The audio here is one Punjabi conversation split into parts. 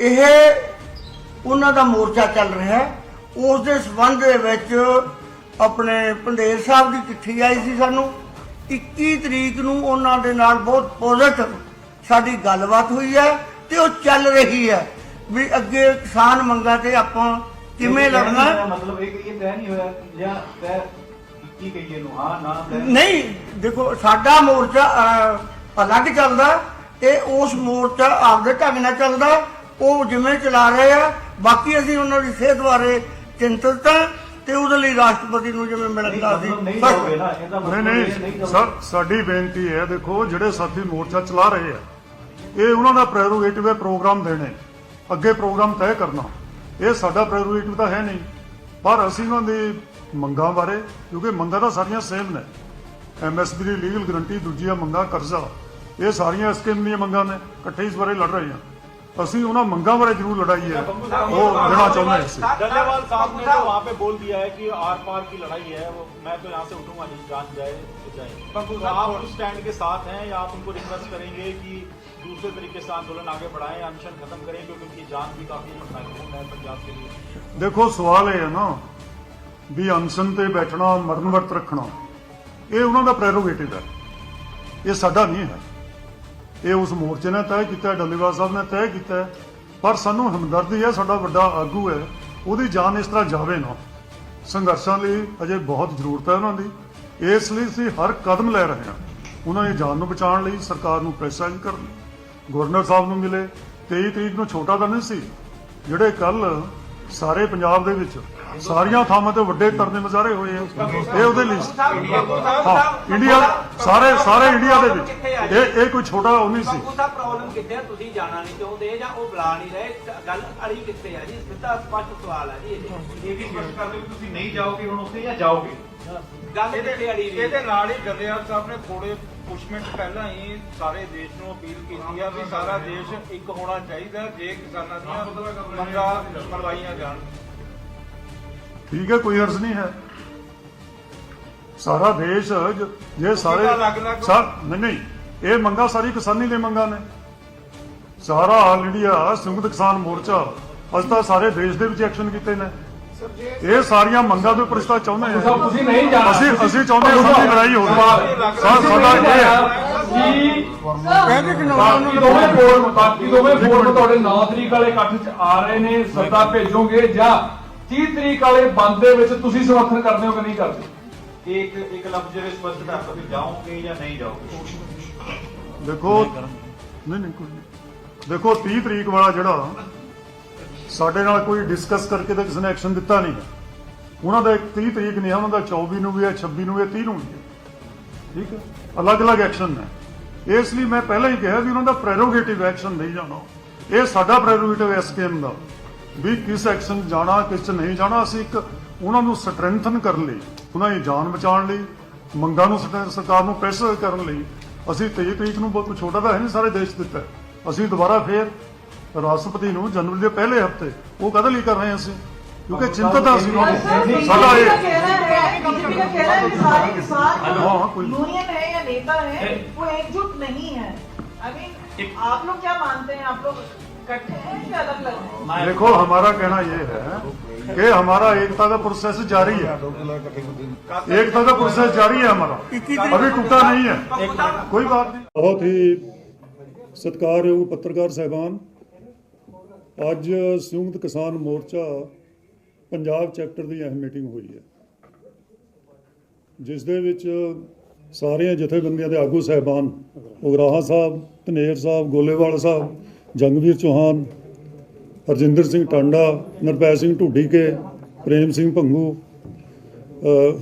ਇਹ ਉਹਨਾਂ ਦਾ ਮੋਰਚਾ ਚੱਲ ਰਿਹਾ ਹੈ। ਉਸ ਦੇ ਸਬੰਧ ਦੇ ਵਿੱਚ ਆਪਣੇ ਪੰਦੇਰ ਸਾਹਿਬ ਦੀ ਚਿੱਠੀ ਆਈ ਸੀ ਸਾਨੂੰ। 21 ਤਰੀਕ ਨੂੰ ਉਹਨਾਂ ਦੇ ਨਾਲ ਬਹੁਤ ਪੋਜ਼ਿਟਿਵ ਸਾਡੀ ਗੱਲਬਾਤ ਹੋਈ ਹੈ ਤੇ ਉਹ ਚੱਲ ਰਹੀ ਹੈ। ਵੀ ਅੱਗੇ ਕਿਸਾਨ ਮੰਗਾਂ ਤੇ ਆਪਾਂ ਕਿਵੇਂ ਲੜਨਾ। ਮਤਲਬ ਇਹ ਇਹ ਤੈਅ ਨਹੀਂ ਹੋਇਆ ਜਾਂ ਤੈਅ ਕੀ ਕਹੀਏ ਨੂੰ ਹਾਂ ਨਾ ਤੈਅ। ਨਹੀਂ ਦੇਖੋ ਸਾਡਾ ਮੋਰਚਾ ਅਲੱਗ ਚੱਲਦਾ ਤੇ ਉਸ ਮੋਰਚਾ ਆਪਦੇ ਢੰਗ ਨਾਲ ਚੱਲਦਾ। ਉਹ ਜਿਵੇਂ ਚਲਾ ਰਹੇ ਆ ਬਾਕੀ ਅਸੀਂ ਉਹਨਾਂ ਦੀ ਸਿਹਤ ਬਾਰੇ ਚਿੰਤਤ ਹਾਂ ਤੇ ਉਹਦੇ ਲਈ ਰਾਸ਼ਟਰਪਤੀ ਨੂੰ ਜਿਵੇਂ ਮਿਲਣ ਦਾ ਸੀ। ਨਹੀਂ ਜਾਓਗੇ ਨਾ ਇਹਦਾ ਨਹੀਂ। ਸਰ ਸਾਡੀ ਬੇਨਤੀ ਹੈ ਦੇਖੋ ਜਿਹੜੇ ਸਾਥੀ ਮੋਰਚਾ ਚਲਾ ਰਹੇ ਆ ਇਹ ਉਹਨਾਂ ਦਾ ਪ੍ਰੈਰੋਗੇਟਿਵ ਹੈ ਪ੍ਰੋਗਰਾਮ ਦੇਣੇ। ਅੱਗੇ ਪ੍ਰੋਗਰਾਮ ਤੈਅ ਕਰਨਾ। ਇਹ ਸਾਡਾ ਪ੍ਰੈਰੋਗੇਟਿਵ ਤਾਂ ਹੈ ਨਹੀਂ। ਪਰ ਅਸੀਂ ਉਹਨਾਂ ਦੀ ਮੰਗਾਂ ਬਾਰੇ ਕਿਉਂਕਿ ਮੰਗਾਂ ਤਾਂ ਸਾਰੀਆਂ ਸੇਮ ਨੇ। ਐਮਐਸਪੀ ਦੀ ਲੀਗਲ ਗਰੰਟੀ ਦੂਜੀਆਂ ਮੰਗਾਂ ਕਰਜ਼ਾ। ਇਹ ਸਾਰੀਆਂ ਸਕੀਮ ਦੀਆਂ ਮੰਗਾਂ ਨੇ ਇਕੱਠੇ ਇਸ ਬਾਰੇ ਲੜ ਰਹੇ ਹਾਂ ਅਸੀਂ ਉਹਨਾਂ ਮੰਗਾਂ ਬਾਰੇ ਜ਼ਰੂਰ ਲੜਾਈ ਹੈ ਉਹ ਦੇਣਾ ਚਾਹੁੰਦੇ ਹਾਂ ਅਸੀਂ डल्लेवाल साहब ने तो वहाँ पे बोल दिया है कि आर पार की लड़ाई है वो मैं तो यहाँ से उठूंगा नहीं जान जाए तो जाए तो आप उस स्टैंड के साथ हैं या आप उनको रिक्वेस्ट करेंगे कि दूसरे तरीके से आंदोलन आगे बढ़ाएं अनशन खत्म करें क्योंकि उनकी जान भी काफी महत्वपूर्ण है पंजाब के लिए ਦੇਖੋ ਸਵਾਲ ਇਹ ਹੈ ਨਾ ਵੀ ਅਨਸ਼ਨ ਤੇ ਬੈਠਣਾ ਮਰਨ ਵਰਤ ਰੱਖਣਾ ਇਹ ਉਹਨਾਂ ਦਾ ਪ੍ਰੈਰੋਗੇਟਿਵ ਹੈ ਇਹ ਸਾਡਾ ਨਹੀਂ ਹੈ ਇਹ ਉਸ ਮੋਰਚੇ ਨੇ ਤੈਅ ਕੀਤਾ ਡੱਲੇਵਾਲ ਸਾਹਿਬ ਨੇ ਤੈਅ ਕੀਤਾ ਪਰ ਸਾਨੂੰ ਹਮਦਰਦੀ ਹੈ, ਸਾਡਾ ਵੱਡਾ ਆਗੂ ਹੈ, ਉਹਦੀ ਜਾਨ ਇਸ ਤਰ੍ਹਾਂ ਜਾਵੇ ਨਾ। ਸੰਘਰਸ਼ਾਂ ਲਈ ਅਜੇ ਬਹੁਤ ਜ਼ਰੂਰਤ ਹੈ ਉਹਨਾਂ ਦੀ। ਇਸ ਲਈ ਅਸੀਂ ਹਰ ਕਦਮ ਲੈ ਰਹੇ ਹਾਂ। ਉਹਨਾਂ ਦੀ ਜਾਨ ਨੂੰ ਬਚਾਉਣ ਲਈ ਸਰਕਾਰ ਨੂੰ ਪ੍ਰੈਸ਼ਰਾਈਜ਼ ਕਰਨ ਗਵਰਨਰ ਸਾਹਿਬ ਨੂੰ ਮਿਲੇ। 23 ਤਰੀਕ ਨੂੰ ਛੋਟਾ ਤਾਂ ਨਹੀਂ ਸੀ, ਜਿਹੜੇ ਕੱਲ ਸਾਰੇ ਪੰਜਾਬ ਦੇ ਵਿੱਚ ਸਾਰੀਆਂ ਥਾਵਾਂ ਤੇ ਵੱਡੇ ਧਰਨੇ ਮੁਜ਼ਾਹਰੇ ਹੋਏ ਆ। ਇਹ ਉਹਦੇ ਲਈ। ਹਾਂ ਇੰਡੀਆ ਸਾਰੇ ਸਾਰੇ ਇੰਡੀਆ ਦੇ ਵਿੱਚ। ਇਹ ਇਹ ਕੋਈ ਛੋਟਾ ਉਹ ਨਹੀਂ ਸੀ। ਬਾਪੂ ਸਾਹਿਬ ਪ੍ਰੋਬਲਮ ਕਿੱਥੇ ਆ? ਤੁਸੀਂ ਜਾਣਾ ਨਹੀਂ ਚਾਹੁੰਦੇ ਜਾਂ ਉਹ ਬੁਲਾ ਨਹੀਂ ਰਹੇ? ਗੱਲ ਅੜੀ ਕਿੱਥੇ ਆ ਜੀ? ਸਿੱਧਾ ਸਪਸ਼ਟ ਸਵਾਲ ਆ ਜੀ ਇਹ। ਇਹ ਵੀ ਸਪਸ਼ਟ ਕਰ ਦਿਓ ਕਿ ਤੁਸੀਂ ਨਹੀਂ ਜਾਓਗੇ ਹੁਣ ਉੱਥੇ ਜਾਂ ਜਾਓਗੇ? ਗੱਲ ਕਿੱਥੇ ਅੜੀ ਵੀ ਇਹਦੇ ਨਾਲ ਹੀ ਜੱਦੇਵਾਲ ਸਾਹਿਬ ਨੇ ਥੋੜੇ ਕੁਝ ਮਿੰਟ ਪਹਿਲਾਂ ਹੀ ਸਾਰੇ ਦੇਸ਼ ਨੂੰ ਅਪੀਲ ਕੀਤੀ ਆ ਵੀ ਸਾਰਾ ਦੇਸ਼ ਇੱਕ ਹੋਣਾ ਚਾਹੀਦਾ ਜੇ ਕਿਸਾਨਾਂ ਦੀਆਂ ਮੰਗਾਂ ਮਲਵਾਈਆਂ ਜਾਣ। ਠੀਕ ਹੈ ਕੋਈ ਹਰਜ਼ ਨਹੀਂ ਹੈ। ਸਾਰਾ ਦੇਸ਼ ਜ- ਜੇ ਸਾਰੇ ਅਲੱਗ-ਅਲੱਗ- ਸਰ ਨਹੀਂ ਨਹੀਂ ਇਹ ਮੰਗਾ ਸਾਰੀ ਕਿਸਾਨੀ ਦੀ ਮੰਗਾ ਨੇ। ਸਾਰਾ ਆਲ ਇੰਡੀਆ ਸੰਯੁਕਤ ਕਿਸਾਨ ਮੋਰਚਾ ਅੱਜ ਤਾਂ ਸਾਰੇ ਦੇਸ਼ ਦੇ ਵਿੱਚ ਐਕਸ਼ਨ ਕੀਤੇ ਨੇ। ਇਹ ਸਾਰੀਆਂ ਮੰਗਾਂ ਦੇ ਉੱਪਰ ਚਾਹੁੰਦੇ ਹਾਂ। ਤੁਸੀਂ ਨਹੀਂ ਜਾਣਾ। ਅਸੀਂ ਅਸੀਂ ਚਾਹੁੰਦੇ ਹਾਂ ਸਾਡੀ ਲੜਾਈ ਹੋਵੇ। ਸਰ ਸਾਡਾ ਇਹ ਹੈ। ਕਿ ਬਾਕੀ ਦੋਵੇਂ ਫੋਰਮ ਬਾਕੀ ਦੋਵੇਂ ਫੋਰਮ ਤੁਹਾਡੇ 9 ਤਰੀਕ ਵਾਲੇ ਇਕੱਠ 'ਚ ਆ ਰਹੇ ਨੇ। ਸੱਦਾ ਭੇਜੋਗੇ ਜਾਂ 30 ਤਰੀਕ ਵਾਲੇ ਬੰਦ ਦੇ ਵਿੱਚ ਤੁਸੀਂ ਸਮਰਥਨ ਕਰਦੇ ਹੋ ਕਿ ਨਹੀਂ ਕਰਦੇ? ਇੱਕ ਇੱਕ ਲਫ਼ਜ਼ ਜਿਹੜੇ ਸਪਸ਼ਟ ਕਰ ਕਿ ਜਾਓਗੇ ਜਾਂ ਨਹੀਂ ਜਾਓਗੇ? ਦੇਖੋ ਨਹੀਂ ਨਹੀਂ ਕੋਈ ਨਹੀਂ। ਦੇਖੋ 30 ਤਰੀਕ ਵਾਲਾ ਜਿਹੜਾ ਸਾਡੇ ਨਾਲ ਕੋਈ ਡਿਸਕਸ ਕਰਕੇ ਤਾਂ ਕਿਸੇ ਨੇ ਐਕਸ਼ਨ ਦਿੱਤਾ ਨਹੀਂ ਹੈ। ਉਹਨਾਂ ਦਾ ਇੱਕ 30 ਤਰੀਕ ਨਹੀਂ ਹੈ ਉਹਨਾਂ ਦਾ 24 ਨੂੰ ਵੀ ਹੈ 26 ਨੂੰ ਵੀ ਹੈ 30 ਨੂੰ ਵੀ ਹੈ। ਠੀਕ ਹੈ? ਅਲੱਗ-ਅਲੱਗ ਐਕਸ਼ਨ ਨੇ ਇਸ ਲਈ ਮੈਂ ਪਹਿਲਾਂ ਹੀ ਕਿਹਾ ਵੀ ਉਹਨਾਂ ਦਾ ਪ੍ਰੈਰੋਗੇਟਿਵ ਐਕਸ਼ਨ ਨਹੀਂ ਜਾਣਾ। ਇਹ ਸਾਡਾ ਪ੍ਰੈਰੋਗੇਟਿਵ ਐਸ ਸਕੀਮ ਦਾ। ਵੀ ਕਿਸ ਐਕਸ਼ਨ 'ਚ ਜਾਣਾ ਕਿਸ 'ਚ ਨਹੀਂ ਜਾਣਾ ਅਸੀਂ ਇੱਕ ਉਹਨਾਂ ਨੂੰ ਸਟਰੈਂਥਨ ਕਰਨ ਲਈ ਉਹਨਾਂ ਦੀ ਜਾਨ ਬਚਾਉਣ ਲਈ ਮੰਗਾਂ ਨੂੰ ਸਟ- ਸਰਕਾਰ ਨੂੰ ਪ੍ਰੈਸ਼ਰ ਕਰਨ ਲਈ ਅਸੀਂ 23 ਤਰੀਕ ਨੂੰ ਬਹੁਤ ਛੋਟਾ ਤਾਂ ਹੈ ਨਹੀਂ ਸਾਰੇ ਦੇਸ਼ ਦਿੱਤਾ ਹੈ। ਅਸੀਂ ਦੁਬਾਰਾ ਫੇਰ ਰਾਸ਼ਟਰਪਤੀ ਨੂੰ ਜਨਵਰੀ ਦੇ ਪਹਿਲੇ ਹਫਤੇ ਉਹ ਕਦੇ ਲਈ ਕਰ ਰਹੇ ਹਾਂ ਅਸੀਂ ਕਿਉਂਕਿ ਚਿੰਤਤ ਹਾਂ ਅਸੀਂ ਉਹਨਾਂ ਨੂੰ। ਸਾਡਾ बीजेपी का ਇਹ कहना है बीजेपी का कहना है कि सारे किसान हाँ, हाँ, कोई- यूनियन है या नेता है वो एकजुट नहीं है आई मीन आप लोग क्या मानते हैं आप लोग इकट्ठे हैं या अलग अलग हैं देखो हमारा कहना ये है कि हमारा एकता का प्रोसेस जारी है एकता का प्रोसेस जारी है हमारा अभी टूटा नहीं है कोई बात नहीं बहुत ही ਸਤਿਕਾਰਯੋਗ ਪੱਤਰਕਾਰ ਸਹਿਬਾਨ ਅੱਜ ਸੰਯੁਕਤ ਕਿਸਾਨ ਮੋਰਚਾ ਪੰਜਾਬ ਚੈਪਟਰ ਦੀ ਅਹਿਮ ਮੀਟਿੰਗ ਹੋਈ ਹੈ ਜਿਸ ਦੇ ਵਿੱਚ ਸਾਰੀਆਂ ਜਥੇਬੰਦੀਆਂ ਦੇ ਆਗੂ ਸਹਿਬਾਨ ਉਗਰਾਹਾ ਸਾਹਿਬ ਧਨੇਰ ਸਾਹਿਬ ਗੋਲੇਵਾਲ ਸਾਹਿਬ ਜੰਗਵੀਰ ਚੌਹਾਨ, ਹਰਜਿੰਦਰ ਸਿੰਘ ਟਾਂਡਾ, ਨਰਪੈ ਸਿੰਘ ਢੂਡੀਕੇ, ਪ੍ਰੇਮ ਸਿੰਘ ਭੰਗੂ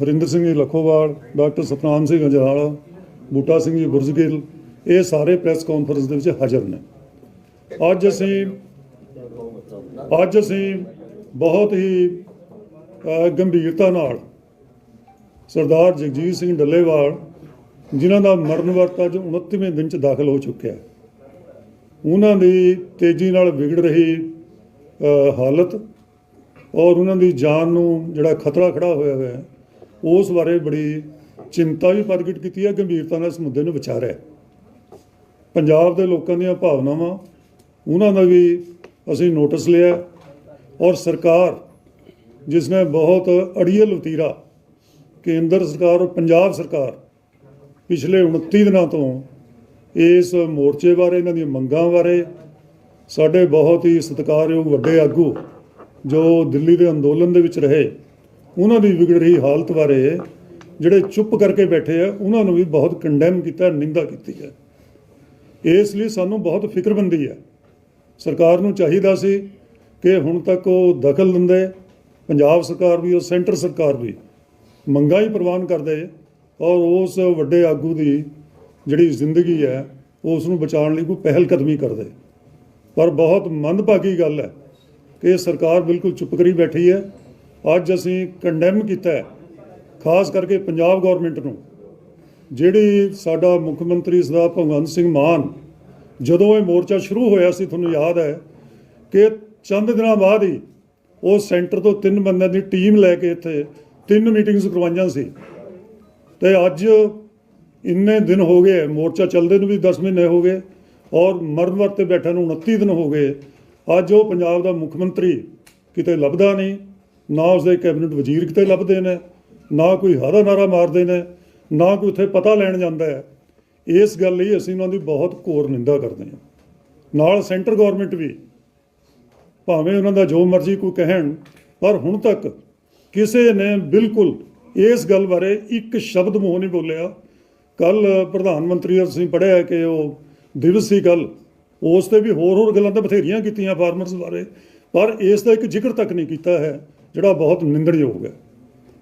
ਹਰਿੰਦਰ ਸਿੰਘ ਜੀ ਲਖੋਵਾਲ, ਡਾਕਟਰ ਸਤਨਾਮ ਸਿੰਘ ਅਜਨਾਲਾ ਬੂਟਾ ਸਿੰਘ ਜੀ ਬੁਰਜ਼ਗਿੱਲ, ਇਹ ਸਾਰੇ ਪ੍ਰੈਸ ਕਾਨਫਰੰਸ ਦੇ ਵਿੱਚ ਹਾਜ਼ਰ ਨੇ। ਅੱਜ ਅਸੀਂ ਅੱਜ ਅਸੀਂ ਬਹੁਤ ਹੀ ਗੰਭੀਰਤਾ ਨਾਲ ਸਰਦਾਰ ਜਗਜੀਤ ਸਿੰਘ ਡੱਲੇਵਾਲ, ਜਿਨ੍ਹਾਂ ਦਾ ਮਰਨ ਵਰਤ ਅੱਜ 29ਵੇਂ ਦਿਨ ਚ ਦਾਖਲ ਹੋ ਚੁੱਕਿਆ ਹੈ। ਉਹਨਾਂ ਦੀ ਤੇਜ਼ੀ ਨਾਲ ਵਿਗੜ ਰਹੀ ਹਾਲਤ ਔਰ ਉਹਨਾਂ ਦੀ ਜਾਨ ਨੂੰ ਜਿਹੜਾ ਖਤਰਾ ਖੜਾ ਹੋਇਆ ਹੋਇਆ ਹੈ, ਉਸ ਬਾਰੇ ਬੜੀ ਚਿੰਤਾ ਵੀ ਪ੍ਰਗਟ ਕੀਤੀ ਹੈ, ਗੰਭੀਰਤਾ ਨਾਲ ਇਸ ਮੁੱਦੇ ਨੂੰ ਵਿਚਾਰਿਆ ਪੰਜਾਬ ਦੇ ਲੋਕਾਂ ਦੀਆਂ ਭਾਵਨਾਵਾਂ, ਉਹਨਾਂ ਦਾ ਵੀ ਅਸੀਂ ਨੋਟਿਸ ਲਿਆ ਔਰ ਸਰਕਾਰ, ਜਿਸ ਨੇ ਬਹੁਤ ਅੜੀਅਲ ਵਤੀਰਾ ਕੇਂਦਰ ਸਰਕਾਰ ਔਰ ਪੰਜਾਬ ਸਰਕਾਰ ਪਿਛਲੇ 29 ਦਿਨਾਂ ਤੋਂ ਇਸ ਮੋਰਚੇ ਬਾਰੇ, ਇਹਨਾਂ ਦੀਆਂ ਮੰਗਾਂ ਬਾਰੇ ਸਾਡੇ ਬਹੁਤ ਹੀ ਸਤਿਕਾਰਯੋਗ ਵੱਡੇ ਆਗੂ ਜੋ ਦਿੱਲੀ ਦੇ ਅੰਦੋਲਨ ਦੇ ਵਿੱਚ ਰਹੇ, ਉਹਨਾਂ ਦੀ ਵਿਗੜ ਰਹੀ ਹਾਲਤ ਬਾਰੇ ਜਿਹੜੇ ਚੁੱਪ ਕਰਕੇ ਬੈਠੇ ਆ, ਉਹਨਾਂ ਨੂੰ ਵੀ ਬਹੁਤ ਕੰਡੈਮ ਕੀਤਾ, ਨਿੰਦਾ ਕੀਤੀ ਹੈ। ਇਸ ਲਈ ਸਾਨੂੰ ਬਹੁਤ ਫਿਕਰਮੰਦੀ ਹੈ। ਸਰਕਾਰ ਨੂੰ ਚਾਹੀਦਾ ਸੀ ਕਿ ਹੁਣ ਤੱਕ ਉਹ ਦਖਲ ਦਿੰਦੇ, ਪੰਜਾਬ ਸਰਕਾਰ ਵੀ, ਉਹ ਸੈਂਟਰ ਸਰਕਾਰ ਵੀ ਮੰਗਾਂ ਹੀ ਪ੍ਰਵਾਨ ਕਰਦੇ ਔਰ ਉਸ ਵੱਡੇ ਆਗੂ ਦੀ ਜਿਹੜੀ ਜ਼ਿੰਦਗੀ ਹੈ, ਉਸ ਨੂੰ ਬਚਾਉਣ ਲਈ ਕੋਈ ਪਹਿਲ ਕਦਮੀ ਕਰਦੇ। ਪਰ ਬਹੁਤ ਮੰਦਭਾਗੀ ਗੱਲ ਹੈ ਕਿ ਸਰਕਾਰ ਬਿਲਕੁਲ ਚੁੱਪ ਕਰੀ ਬੈਠੀ ਹੈ। ਅੱਜ ਅਸੀਂ ਕੰਡੈਮ ਕੀਤਾ ਹੈ, ਖਾਸ ਕਰਕੇ ਪੰਜਾਬ ਗਵਰਨਮੈਂਟ ਨੂੰ, ਜਿਹੜੀ ਸਾਡਾ ਮੁੱਖ ਮੰਤਰੀ ਸਰਦਾਰ ਭਗਵੰਤ ਸਿੰਘ ਮਾਨ, ਜਦੋਂ ਇਹ ਮੋਰਚਾ ਸ਼ੁਰੂ ਹੋਇਆ ਸੀ, ਤੁਹਾਨੂੰ ਯਾਦ ਹੈ ਕਿ ਚੰਦ ਦਿਨਾਂ ਬਾਅਦ ਹੀ ਉਹ ਸੈਂਟਰ ਤੋਂ ਤਿੰਨ ਬੰਦਿਆਂ ਦੀ ਟੀਮ ਲੈ ਕੇ ਇੱਥੇ ਤਿੰਨ ਮੀਟਿੰਗਸ ਕਰਵਾਈਆਂ ਸੀ। ਤੇ ਅੱਜ ਇੰਨੇ ਦਿਨ ਹੋ ਗਏ, ਮੋਰਚਾ ਚੱਲਦੇ ਨੂੰ ਵੀ 10 ਮਹੀਨੇ ਹੋ ਗਏ ਔਰ ਮਰਨ ਵਰਤ ਤੇ ਬੈਠੇ ਨੂੰ 29 ਦਿਨ ਹੋ ਗਏ। ਅੱਜ ਉਹ ਪੰਜਾਬ ਦਾ ਮੁੱਖ ਮੰਤਰੀ ਕਿਤੇ ਲੱਭਦਾ ਨਹੀਂ, ਨਾ ਉਸਦੇ ਕੈਬਨਿਟ ਵਜ਼ੀਰ ਕਿਤੇ ਲੱਭਦੇ ਨੇ, ਨਾ ਕੋਈ ਹਰਾ ਨਾਰਾ ਮਾਰਦੇ ਨੇ, ਨਾ ਕੋਈ ਉੱਥੇ ਪਤਾ ਲੈਣ ਜਾਂਦਾ ਹੈ। ਇਸ ਗੱਲ ਲਈ ਅਸੀਂ ਉਹਨਾਂ ਦੀ ਬਹੁਤ ਘੋਰ ਨਿੰਦਾ ਕਰਦੇ ਹਾਂ। ਨਾਲ ਸੈਂਟਰ ਗਵਰਨਮੈਂਟ ਵੀ, ਭਾਵੇਂ ਉਹਨਾਂ ਦਾ ਜੋ ਮਰਜ਼ੀ ਕੋਈ ਕਹਿਣ, ਪਰ ਹੁਣ ਤੱਕ ਕਿਸੇ ਨੇ ਬਿਲਕੁਲ ਇਸ ਗੱਲ ਬਾਰੇ ਇੱਕ ਸ਼ਬਦ ਮੂੰਹ ਨਹੀਂ ਬੋਲਿਆ। ਕੱਲ ਪ੍ਰਧਾਨ ਮੰਤਰੀ ਅਸੀਂ ਪੜ੍ਹਿਆ ਕਿ ਉਹ ਦਿਵਸ ਸੀ ਕੱਲ ਉਸ ਤੇ ਵੀ ਹੋਰ ਹੋਰ ਗੱਲਾਂ ਤਾਂ ਬਥੇਰੀਆਂ ਕੀਤੀਆਂ ਫਾਰਮਰਸ ਬਾਰੇ, ਪਰ ਇਸ ਦਾ ਇੱਕ ਜ਼ਿਕਰ ਤੱਕ ਨਹੀਂ ਕੀਤਾ ਹੈ, ਜਿਹੜਾ ਬਹੁਤ ਨਿੰਦਣਯੋਗ ਹੈ।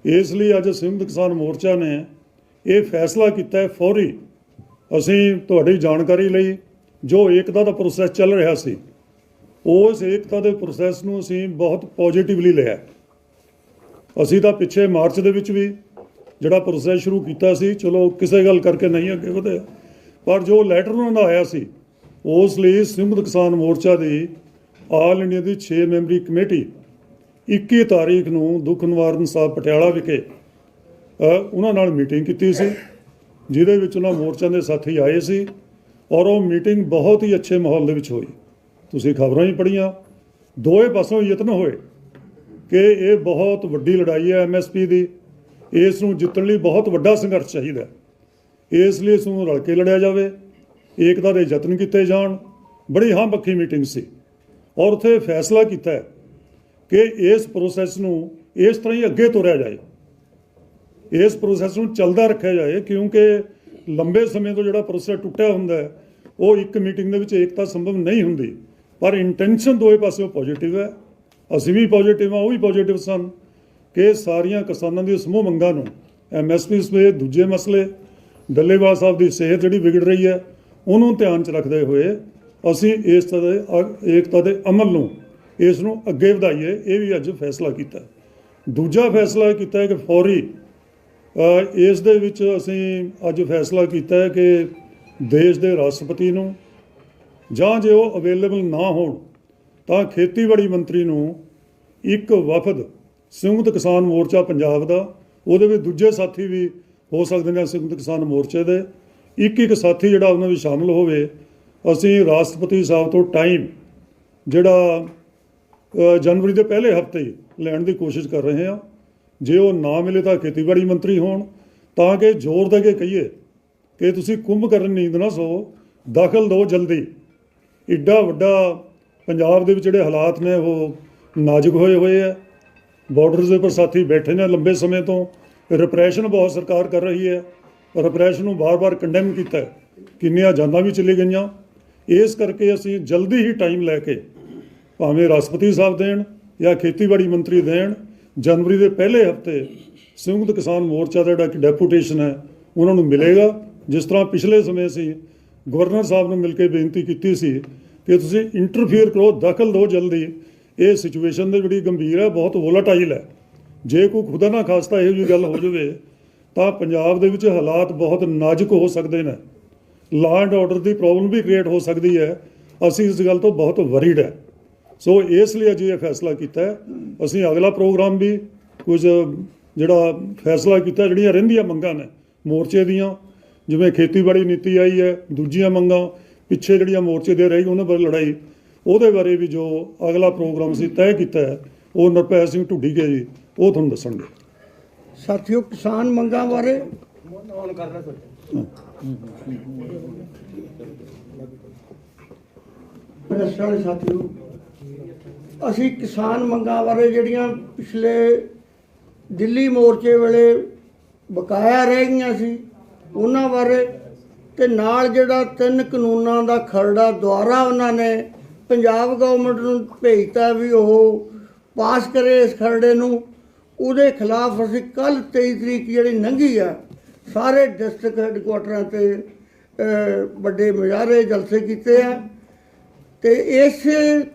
ਇਸ ਲਈ ਅੱਜ ਸੰਯੁਕਤ ਕਿਸਾਨ ਮੋਰਚਾ ਨੇ ਇਹ ਫੈਸਲਾ ਕੀਤਾ ਹੈ ਫੌਰੀ। ਅਸੀਂ ਤੁਹਾਡੀ ਜਾਣਕਾਰੀ ਲਈ ਜੋ ਏਕਤਾ ਦਾ ਪ੍ਰੋਸੈਸ ਚੱਲ ਰਿਹਾ ਸੀ, ਉਸ ਏਕਤਾ ਦੇ ਪ੍ਰੋਸੈਸ ਨੂੰ ਅਸੀਂ ਬਹੁਤ ਪੋਜ਼ਿਟਿਵਲੀ ਲਿਆ ਅਸੀਂ ਤਾਂ ਪਿੱਛੇ ਮਾਰਚ ਦੇ ਵਿੱਚ ਵੀ ਜਿਹੜਾ ਪ੍ਰੋਸੈਸ ਸ਼ੁਰੂ ਕੀਤਾ ਸੀ, ਚਲੋ ਕਿਸੇ ਗੱਲ ਕਰਕੇ ਨਹੀਂ ਅੱਗੇ ਵਧਿਆ। ਪਰ ਜੋ ਲੈਟਰ ਉਹਨਾਂ ਦਾ ਆਇਆ ਸੀ, ਉਸ ਲਈ ਸੰਯੁਕਤ ਕਿਸਾਨ ਮੋਰਚਾ ਦੀ ਆਲ ਇੰਡੀਆ ਦੀ 6 ਮੈਂਬਰੀ ਕਮੇਟੀ 21 ਤਾਰੀਖ ਨੂੰ ਦੁੱਖ ਨਿਵਾਰਨ ਸਾਹਿਬ ਪਟਿਆਲਾ ਵਿਖੇ ਉਹਨਾਂ ਨਾਲ ਮੀਟਿੰਗ ਕੀਤੀ ਸੀ, ਜਿਹਦੇ ਵਿੱਚ ਉਹਨਾਂ ਮੋਰਚਾ ਦੇ ਸਾਥੀ ਆਏ ਸੀ ਔਰ ਉਹ ਮੀਟਿੰਗ ਬਹੁਤ ਹੀ ਅੱਛੇ ਮਾਹੌਲ ਦੇ ਵਿੱਚ ਹੋਈ। ਤੁਸੀਂ ਖਬਰਾਂ ਹੀ ਪੜ੍ਹੀਆਂ, ਦੋਵੇਂ ਪਾਸੋਂ ਯਤਨ ਹੋਏ ਕਿ ਇਹ ਬਹੁਤ ਵੱਡੀ ਲੜਾਈ ਹੈ ਐਮਐਸਪੀ ਦੀ। ਇਸ ਨੂੰ ਜਿੱਤਣ ਲਈ ਬਹੁਤ ਵੱਡਾ ਸੰਘਰਸ਼ ਚਾਹੀਦਾ ਇਸ ਲਈ ਇਸ ਨੂੰ ਰਲ ਕੇ ਲੜਿਆ ਜਾਵੇ। ਏਕਤਾ ਦੇ ਯਤਨ ਕੀਤੇ ਜਾਣ। ਬੜੀ ਹਾਂ ਪੱਖੀ ਮੀਟਿੰਗ ਸੀ। ਔਰ ਉੱਥੇ ਫੈਸਲਾ ਕੀਤਾ ਕਿ ਇਸ ਪ੍ਰੋਸੈਸ ਨੂੰ ਇਸ ਤਰ੍ਹਾਂ ਹੀ ਅੱਗੇ ਤੋਰਿਆ ਜਾਏ। ਇਸ ਪ੍ਰੋਸੈਸ ਨੂੰ ਚੱਲਦਾ ਰੱਖਿਆ ਜਾਏ ਕਿਉਂਕਿ ਲੰਬੇ ਸਮੇਂ ਤੋਂ ਜਿਹੜਾ ਪ੍ਰੋਸੈਸ ਟੁੱਟਿਆ ਹੁੰਦਾ ਹੈ, ਉਹ ਇੱਕ ਮੀਟਿੰਗ ਦੇ ਵਿੱਚ ਏਕਤਾ ਸੰਭਵ ਨਹੀਂ ਹੁੰਦੀ। ਪਰ ਇੰਟੈਂਸ਼ਨ ਦੋਵੇਂ ਪਾਸਿਓਂ ਪੋਜ਼ਿਟਿਵ ਹੈ। ਅਸੀਂ ਵੀ ਪੋਜ਼ਿਟਿਵ ਹਾਂ, ਉਹ ਵੀ ਪੋਜ਼ਿਟਿਵ ਸਨ। ਕਿ ਸਾਰੀਆਂ ਕਿਸਾਨਾਂ ਦੀ ਸਮੂਹ ਮੰਗਾਂ ਨੂੰ ਐਮਐਸਪੀ ਸਮੇਤ ਦੂਜੇ ਮਸਲੇ, ਡੱਲੇਵਾਲ ਸਾਹਿਬ ਦੀ ਸਿਹਤ ਜਿਹੜੀ ਵਿਗੜ ਰਹੀ ਹੈ, ਉਹਨੂੰ ਧਿਆਨ 'ਚ ਰੱਖਦੇ ਹੋਏ ਅਸੀਂ ਇਸ ਤਰ੍ਹਾਂ ਦੇ ਏਕਤਾ ਦੇ ਅਮਲ ਨੂੰ ਇਸ ਨੂੰ ਅੱਗੇ ਵਧਾਈਏ, ਇਹ ਵੀ ਅੱਜ ਫੈਸਲਾ ਕੀਤਾ। ਦੂਜਾ ਫੈਸਲਾ ਕੀਤਾ ਹੈ ਕਿ ਫੌਰੀ ਇਸ ਦੇ ਵਿੱਚ ਅਸੀਂ ਅੱਜ ਫੈਸਲਾ ਕੀਤਾ ਹੈ ਕਿ ਦੇਸ਼ ਦੇ ਰਾਸ਼ਟਰਪਤੀ ਨੂੰ ਜਾਂ ਜੇ ਉਹ ਅਵੇਲੇਬਲ ਨਾ ਹੋਣ, ਤਾਂ ਖੇਤੀਬਾੜੀ ਮੰਤਰੀ ਨੂੰ ਇੱਕ ਵਫਦ ਸੰਯੁਕਤ ਕਿਸਾਨ ਮੋਰਚਾ ਪੰਜਾਬ ਦਾ, ਉਹਦੇ ਵਿੱਚ ਦੂਜੇ ਸਾਥੀ ਵੀ ਹੋ ਸਕਦੇ ਨੇ ਸੰਯੁਕਤ ਕਿਸਾਨ ਮੋਰਚੇ ਦੇ। ਇੱਕ ਇੱਕ ਸਾਥੀ ਜਿਹੜਾ ਉਹਨਾਂ ਵਿੱਚ ਸ਼ਾਮਲ ਹੋਵੇ, ਅਸੀਂ ਰਾਸ਼ਟਰਪਤੀ ਸਾਹਿਬ ਤੋਂ ਟਾਈਮ ਜਿਹੜਾ ਜਨਵਰੀ ਦੇ ਪਹਿਲੇ ਹਫ਼ਤੇ ਹੀ ਲੈਣ ਦੀ ਕੋਸ਼ਿਸ਼ ਕਰ ਰਹੇ ਹਾਂ। ਜੇ ਉਹ ਨਾ ਮਿਲੇ ਤਾਂ ਖੇਤੀਬਾੜੀ ਮੰਤਰੀ ਹੋਣ, ਤਾਂ ਕਿ ਜ਼ੋਰ ਦੇ ਕੇ ਕਹੀਏ ਕਿ ਤੁਸੀਂ ਕੁੰਭ ਕਰਨ ਨੀਂਦ ਨਾ ਸੋ ਦਾਖਲ ਦਿਓ ਜਲਦੀ। ਏਡਾ ਵੱਡਾ ਪੰਜਾਬ ਦੇ ਵਿੱਚ ਜਿਹੜੇ ਹਾਲਾਤ ਨੇ, ਉਹ ਨਾਜ਼ੁਕ ਹੋਏ ਹੋਏ ਆ। ਬਾਰਡਰਸ ਦੇ ਉੱਪਰ ਸਾਥੀ ਬੈਠੇ ਨੇ ਲੰਬੇ ਸਮੇਂ ਤੋਂ। ਰਿਪਰੈਸ਼ਨ ਬਹੁਤ ਸਰਕਾਰ ਕਰ ਰਹੀ ਹੈ। ਰਿਪਰੈਸ਼ਨ ਨੂੰ ਬਾਰ-ਬਾਰ ਕੰਡੈਮ ਕੀਤਾ ਹੈ। ਕਿੰਨੀਆਂ ਜਾਨਾਂ ਵੀ ਚਲੀ ਗਈਆਂ। ਇਸ ਕਰਕੇ ਅਸੀਂ ਜਲਦੀ ਹੀ ਟਾਈਮ ਲੈ ਕੇ ਭਾਵੇਂ ਰਾਸ਼ਟਰਪਤੀ ਸਾਹਿਬ ਦੇਣ ਜਾਂ ਖੇਤੀਬਾੜੀ ਮੰਤਰੀ ਦੇਣ, ਜਨਵਰੀ ਦੇ ਪਹਿਲੇ ਹਫ਼ਤੇ ਸੰਯੁਕਤ ਕਿਸਾਨ ਮੋਰਚਾ ਦਾ ਜਿਹੜਾ ਕਿ ਡੈਪੂਟੇਸ਼ਨ ਹੈ, ਉਹਨਾਂ ਨੂੰ ਮਿਲੇਗਾ। ਜਿਸ ਤਰ੍ਹਾਂ ਪਿਛਲੇ ਸਮੇਂ ਸੀ ਗਵਰਨਰ ਸਾਹਿਬ ਨੂੰ ਮਿਲ ਕੇ ਬੇਨਤੀ ਕੀਤੀ ਸੀ ਕਿ ਤੁਸੀਂ ਇੰਟਰਫੀਅਰ ਕਰੋ, ਦਖਲ ਦਿਓ ਜਲਦੀ। ਇਹ ਸਿਚੁਏਸ਼ਨ ਦੇ ਜਿਹੜੀ ਗੰਭੀਰ ਹੈ, ਬਹੁਤ ਵੋਲਟਾਈਲ ਹੈ। ਜੇ ਕੋਈ ਖੁਦਾ ਨਾ ਖਾਸਤਾ ਇਹੋ ਜਿਹੀ ਗੱਲ ਹੋ ਜਾਵੇ, ਤਾਂ ਪੰਜਾਬ ਦੇ ਵਿੱਚ ਹਾਲਾਤ ਬਹੁਤ ਨਾਜ਼ੁਕ ਹੋ ਸਕਦੇ ਨੇ। ਲਾਅ ਐਂਡ ਆਰਡਰ ਦੀ ਪ੍ਰੋਬਲਮ ਵੀ ਕ੍ਰੀਏਟ ਹੋ ਸਕਦੀ ਹੈ। ਅਸੀਂ ਇਸ ਗੱਲ ਤੋਂ ਬਹੁਤ ਵਰੀਡ ਹੈ। ਸੋ ਇਸ ਲਈ ਅਜੇ ਇਹ ਫੈਸਲਾ ਕੀਤਾ ਅਸੀਂ ਅਗਲਾ ਪ੍ਰੋਗਰਾਮ ਵੀ ਕੁਝ ਜਿਹੜਾ ਫੈਸਲਾ ਕੀਤਾ, ਜਿਹੜੀਆਂ ਰਹਿੰਦੀਆਂ ਮੰਗਾਂ ਨੇ, ਮੋਰਚੇ ਦੀਆਂ, ਜਿਵੇਂ ਖੇਤੀਬਾੜੀ ਨੀਤੀ ਆਈ ਹੈ, ਦੂਜੀਆਂ ਮੰਗਾਂ, ਪਿੱਛੇ ਜਿਹੜੀਆਂ ਮੋਰਚੇ ਦੇ ਰਹੀ, ਉਹਨਾਂ ਬਾਰੇ ਲੜਾਈ। ਉਹਦੇ ਬਾਰੇ ਵੀ ਜੋ ਅਗਲਾ ਪ੍ਰੋਗਰਾਮ ਸੀ ਤੈਅ ਕੀਤਾ ਹੈ ਉਹ ਨਰਪੈ ਸਿੰਘ ਢੁੱਡੀਕੇ ਜੀ ਉਹ ਤੁਹਾਨੂੰ ਦੱਸਣਗੇ। ਸਾਥੀਓ ਕਿਸਾਨ ਮੰਗਾਂ ਬਾਰੇ? ਵਾਲੇ ਸਾਥੀਓ ਅਸੀਂ ਕਿਸਾਨ ਮੰਗਾਂ ਬਾਰੇ ਜਿਹੜੀਆਂ ਪਿਛਲੇ ਦਿੱਲੀ ਮੋਰਚੇ ਵੇਲੇ ਬਕਾਇਆ ਰਹਿ ਗਈਆਂ ਸੀ ਉਹਨਾਂ ਬਾਰੇ ਤੇ ਨਾਲ ਜਿਹੜਾ ਤਿੰਨ ਕਾਨੂੰਨਾਂ ਦਾ ਖਰੜਾ ਦੁਆਰਾ ਉਹਨਾਂ ਨੇ ਪੰਜਾਬ ਗਵਰਨਮੈਂਟ ਨੂੰ ਭੇਜਤਾ ਵੀ ਉਹ ਪਾਸ ਕਰੇ ਇਸ ਖਰੜੇ ਨੂੰ, ਉਹਦੇ ਖਿਲਾਫ ਅਸੀਂ ਕੱਲ 23 ਤਰੀਕ ਜਿਹੜੀ ਲੰਘੀ ਆ, ਸਾਰੇ ਡਿਸਟ੍ਰਿਕਟ ਹੈੱਡਕੁਆਟਰਾਂ ਤੇ ਵੱਡੇ ਮੁਜ਼ਾਹਰੇ ਜਲਸੇ ਕੀਤੇ ਆ ਤੇ ਇਸ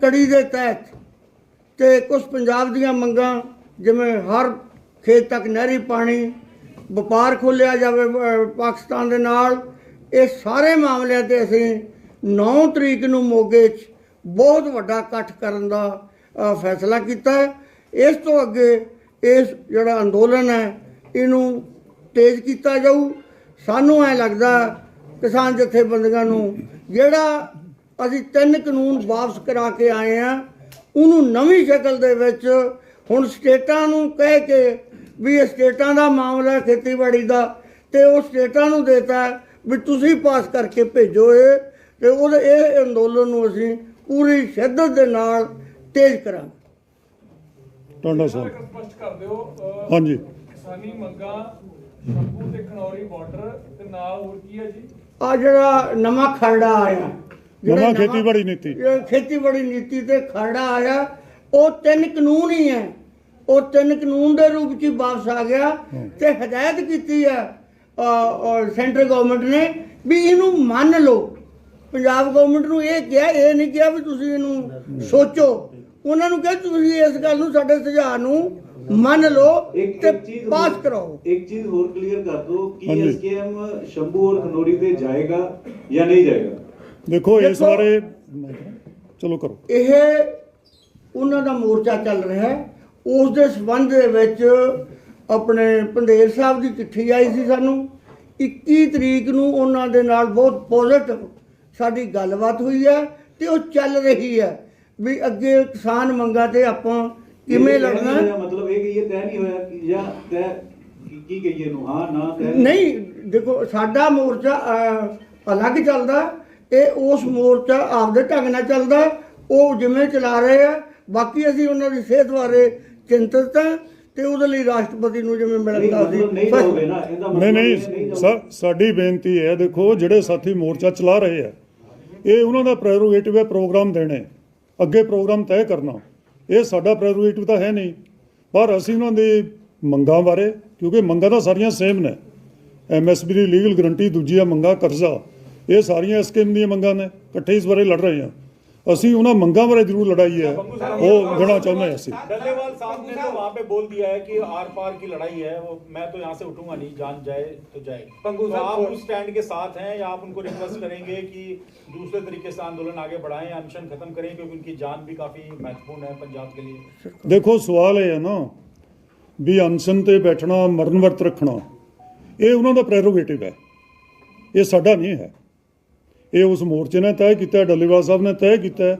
ਕੜੀ ਦੇ ਤਹਿਤ ਤੇ ਕੁਝ ਪੰਜਾਬ ਦੀਆਂ ਮੰਗਾਂ, ਜਿਵੇਂ ਹਰ ਖੇਤ ਤੱਕ ਨਹਿਰੀ ਪਾਣੀ, ਵਪਾਰ ਖੋਲਿਆ ਜਾਵੇ ਪਾਕਿਸਤਾਨ ਦੇ ਨਾਲ, ਇਹ ਸਾਰੇ ਮਾਮਲਿਆਂ ਤੇ ਅਸੀਂ 9 ਤਰੀਕ ਨੂੰ ਮੋਗੇ 'ਚ ਬਹੁਤ ਵੱਡਾ ਇਕੱਠ ਕਰਨ ਦਾ ਫੈਸਲਾ ਕੀਤਾ ਇਸ ਤੋਂ ਅੱਗੇ ਇਸ ਜਿਹੜਾ ਅੰਦੋਲਨ ਹੈ, ਇਹਨੂੰ ਤੇਜ਼ ਕੀਤਾ ਜਾਊ। ਸਾਨੂੰ ਐ ਲੱਗਦਾ ਕਿਸਾਨ ਜਥੇਬੰਦੀਆਂ ਨੂੰ ਜਿਹੜਾ ਅਸੀਂ ਤਿੰਨ ਕਾਨੂੰਨ ਵਾਪਸ ਕਰਾ ਕੇ ਆਏ ਆ ਉਹਨੂੰ ਨਵੀਂ ਸ਼ਕਲ ਦੇ ਵਿੱਚ ਹੁਣ ਸਟੇਟਾਂ ਨੂੰ ਕਹਿ ਕੇ ਵੀ ਇਹ ਸਟੇਟਾਂ ਦਾ ਮਾਮਲਾ ਖੇਤੀਬਾੜੀ ਦਾ, ਤੇ ਉਹ ਸਟੇਟਾਂ ਨੂੰ ਦੇਤਾ ਵੀ ਤੁਸੀਂ ਪਾਸ ਕਰਕੇ ਭੇਜੋ ਇਹ, ਤੇ ਉਹਦੇ, ਇਹ ਅੰਦੋਲਨ ਨੂੰ ਅਸੀਂ ਪੂਰੀ ਸ਼ਿੱਦਤ ਦੇ ਨਾਲ ਤੇਜ਼ ਕਰਾਂਗੇ। ਟਾਂਡਾ ਸਾਹਿਬ ਸਪਸ਼ਟ ਕਰ ਦਿਓ ਅਹ, ਹਾਂਜੀ। ਕਿਸਾਨੀ ਮੰਗਾਂ ਸ਼ੰਭੂ ਤੇ ਖਨੌਰੀ ਬਾਰਡਰ ਤੇ ਨਾਲ ਹੋਰ ਕੀ ਹੈ ਜੀ? ਆ ਜਿਹੜਾ ਨਵਾਂ ਖਰੜਾ ਆਇਆ ਜਿਹੜਾ ਨਵਾਂ ਖੇਤੀਬਾੜੀ ਨੀਤੀ। ਇਹ ਖੇਤੀਬਾੜੀ ਨੀਤੀ ਤੇ ਖਰੜਾ ਆਇਆ ਉਹ ਤਿੰਨ ਕਾਨੂੰਨ ਹੀ ਹੈ। ਉਹ ਤਿੰਨ ਕਾਨੂੰਨ ਦੇ ਰੂਪ 'ਚ ਹੀ ਵਾਪਸ ਆ ਗਿਆ ਤੇ ਹਦਾਇਤ ਕੀਤੀ ਹੈ ਸੈਂਟਰ ਗਵਰਨਮੈਂਟ ਨੇ ਵੀ ਇਹਨੂੰ ਮੰਨ ਲਓ। ਪੰਜਾਬ ਗਵਰਨਮੈਂਟ ਨੂੰ ਇਹ ਕਿਹਾ ਇਹ ਨਹੀਂ ਕਿਹਾ ਵੀ ਤੁਸੀਂ ਇਹਨੂੰ ਸੋਚੋ। ਉਹਨਾਂ ਨੂੰ ਕਿਹਾ ਤੁਸੀਂ ਇਸ ਗੱਲ ਨੂੰ ਸਾਡੇ ਸੁਝਾਅ ਨੂੰ ਮੰਨ ਲਓ ਇੱਕ ਤੇ ਪਾਸ ਕਰਾਓ। ਇੱਕ ਚੀਜ਼ ਹੋਰ ਕਲੀਅਰ ਕਰ ਦਿਓ ਕਿ। ਐਸਕੇਐਮ ਸ਼ੰਭੂ ਔਰ ਖਨੌਰੀ ਤੇ ਜਾਏਗਾ ਜਾਂ ਨਹੀਂ ਜਾਏਗਾ? ਦੇਖੋ ਇਸ ਬਾਰੇ ਚਲੋ ਕਰੋ। ਇਹ ਉਹਨਾਂ ਦਾ ਮੋਰਚਾ ਚੱਲ ਰਿਹਾ ਹੈ। ਉਸ ਦੇ ਸਬੰਧ ਦੇ ਵਿੱਚ ਆਪਣੇ ਪੰਦੇਰ ਸਾਹਿਬ ਦੀ ਚਿੱਠੀ ਆਈ ਸੀ ਸਾਨੂੰ। 21 ਤਰੀਕ ਨੂੰ ਉਹਨਾਂ ਦੇ ਨਾਲ ਬਹੁਤ ਪੋਜ਼ਿਟਿਵ ਸਾਡੀ ਗੱਲਬਾਤ ਹੋਈ ਹੈ ਤੇ ਉਹ ਚੱਲ ਰਹੀ ਹੈ। ਵੀ ਅੱਗੇ ਕਿਸਾਨ ਮੰਗਾਂ ਤੇ ਆਪਾਂ ਕਿਵੇਂ ਲੜਨਾ? ਮਤਲਬ ਇਹ ਕਿ ਇਹ ਤੈਅ ਨਹੀਂ ਹੋਇਆ ਕਿ ਜਾਂ ਤੈਅ ਕੀ- ਕੀ ਕਹੀਏ ਨੂੰ ਹਾਂ ਨਾ ਤੈਅ ਨਹੀਂ। ਦੇਖੋ ਸਾਡਾ ਮੋਰਚਾ ਅਲੱਗ ਚੱਲਦਾ ਇਹ ਉਸ ਮੋਰਚਾ ਆਪਦੇ ਢੰਗ ਨਾਲ ਚੱਲਦਾ ਉਹ ਜਿਵੇਂ ਚਲਾ ਰਹੇ ਆ। ਬਾਕੀ ਅਸੀਂ ਉਹਨਾਂ ਦੀ ਸਿਹਤ ਬਾਰੇ ਚਿੰਤਤ ਹਾਂ ਤੇ ਉਹਦੇ ਲਈ ਰਾਸ਼ਟਰਪਤੀ ਨੂੰ ਜਿਵੇਂ ਮਿਲਦਾ ਸੀ। ਨਹੀਂ ਨਹੀਂ ਇਹ ਨਹੀਂ ਜਾਓਗੇ। ਸਾ- ਸਾਡੀ ਬੇਨਤੀ ਹੈ ਦੇਖੋ ਜਿਹੜੇ ਸਾਥੀ ਮੋਰਚਾ ਚਲਾ ਰਹੇ ਆ ਇਹ ਉਹਨਾਂ ਦਾ ਪ੍ਰੈਰੋਗੇਟਿਵ ਹੈ ਪ੍ਰੋਗਰਾਮ ਦੇਣੇ। ਅੱਗੇ ਪ੍ਰੋਗਰਾਮ ਤੈਅ ਕਰਨਾ। ਇਹ ਸਾਡਾ ਪ੍ਰੈਰੋਗੇਟਿਵ ਤਾਂ ਹੈ ਨਹੀਂ। ਪਰ ਅਸੀਂ ਉਹਨਾਂ ਦੀ ਮੰਗਾਂ ਬਾਰੇ, ਕਿਉਂਕਿ ਮੰਗਾਂ ਤਾਂ ਸਾਰੀਆਂ ਸੇਮ ਨੇ। ਐਮਐਸਪੀ ਦੀ ਲੀਗਲ ਗਰੰਟੀ ਦੂਜੀ ਆ ਮੰਗਾਂ ਕਰਜ਼ਾ। ਇਹ ਸਾਰੀਆਂ ਸਕੀਮ ਦੀਆਂ ਮੰਗਾਂ ਨੇ। ਇਕੱਠੇ ਇਸ ਬਾਰੇ ਲੜ ਰਹੇ ਹਾਂ। ਅਸੀਂ ਉਹਨਾਂ ਮੰਗਾਂ ਬਾਰੇ ਜ਼ਰੂਰ ਲੜਾਈ ਹੈ ਉਹ ਦੇਣਾ ਚਾਹੁੰਦੇ ਹਾਂ ਅਸੀਂ डल्लेवाल साहब ने तो वहाँ पे बोल दिया है कि आर पार की लड़ाई है वो मैं तो यहाँ से उठूंगा नहीं जान जाए तो जाए पंगू तो साहब, आप और- उस स्टैंड के साथ हैं या आप उनको रिक्वेस्ट करेंगे कि दूसरे तरीके से आंदोलन आगे बढ़ाएं या अनशन खत्म करें क्योंकि उनकी जान भी काफी महत्वपूर्ण है पंजाब के लिए ਦੇਖੋ ਸਵਾਲ ਇਹ ਹੈ ਨਾ ਵੀ ਅਨਸ਼ਨ ਤੇ ਬੈਠਣਾ ਮਰਨ ਵਰਤ ਰੱਖਣਾ ਇਹ ਉਹਨਾਂ ਦਾ ਪ੍ਰੈਰੋਗੇਟਿਵ ਹੈ ਇਹ ਸਾਡਾ ਨਹੀਂ ਹੈ ਇਹ ਉਸ ਮੋਰਚੇ ਨੇ ਤੈਅ ਕੀਤਾ, ਡੱਲੇਵਾਲ ਸਾਹਿਬ ਨੇ ਤੈਅ ਕੀਤਾ।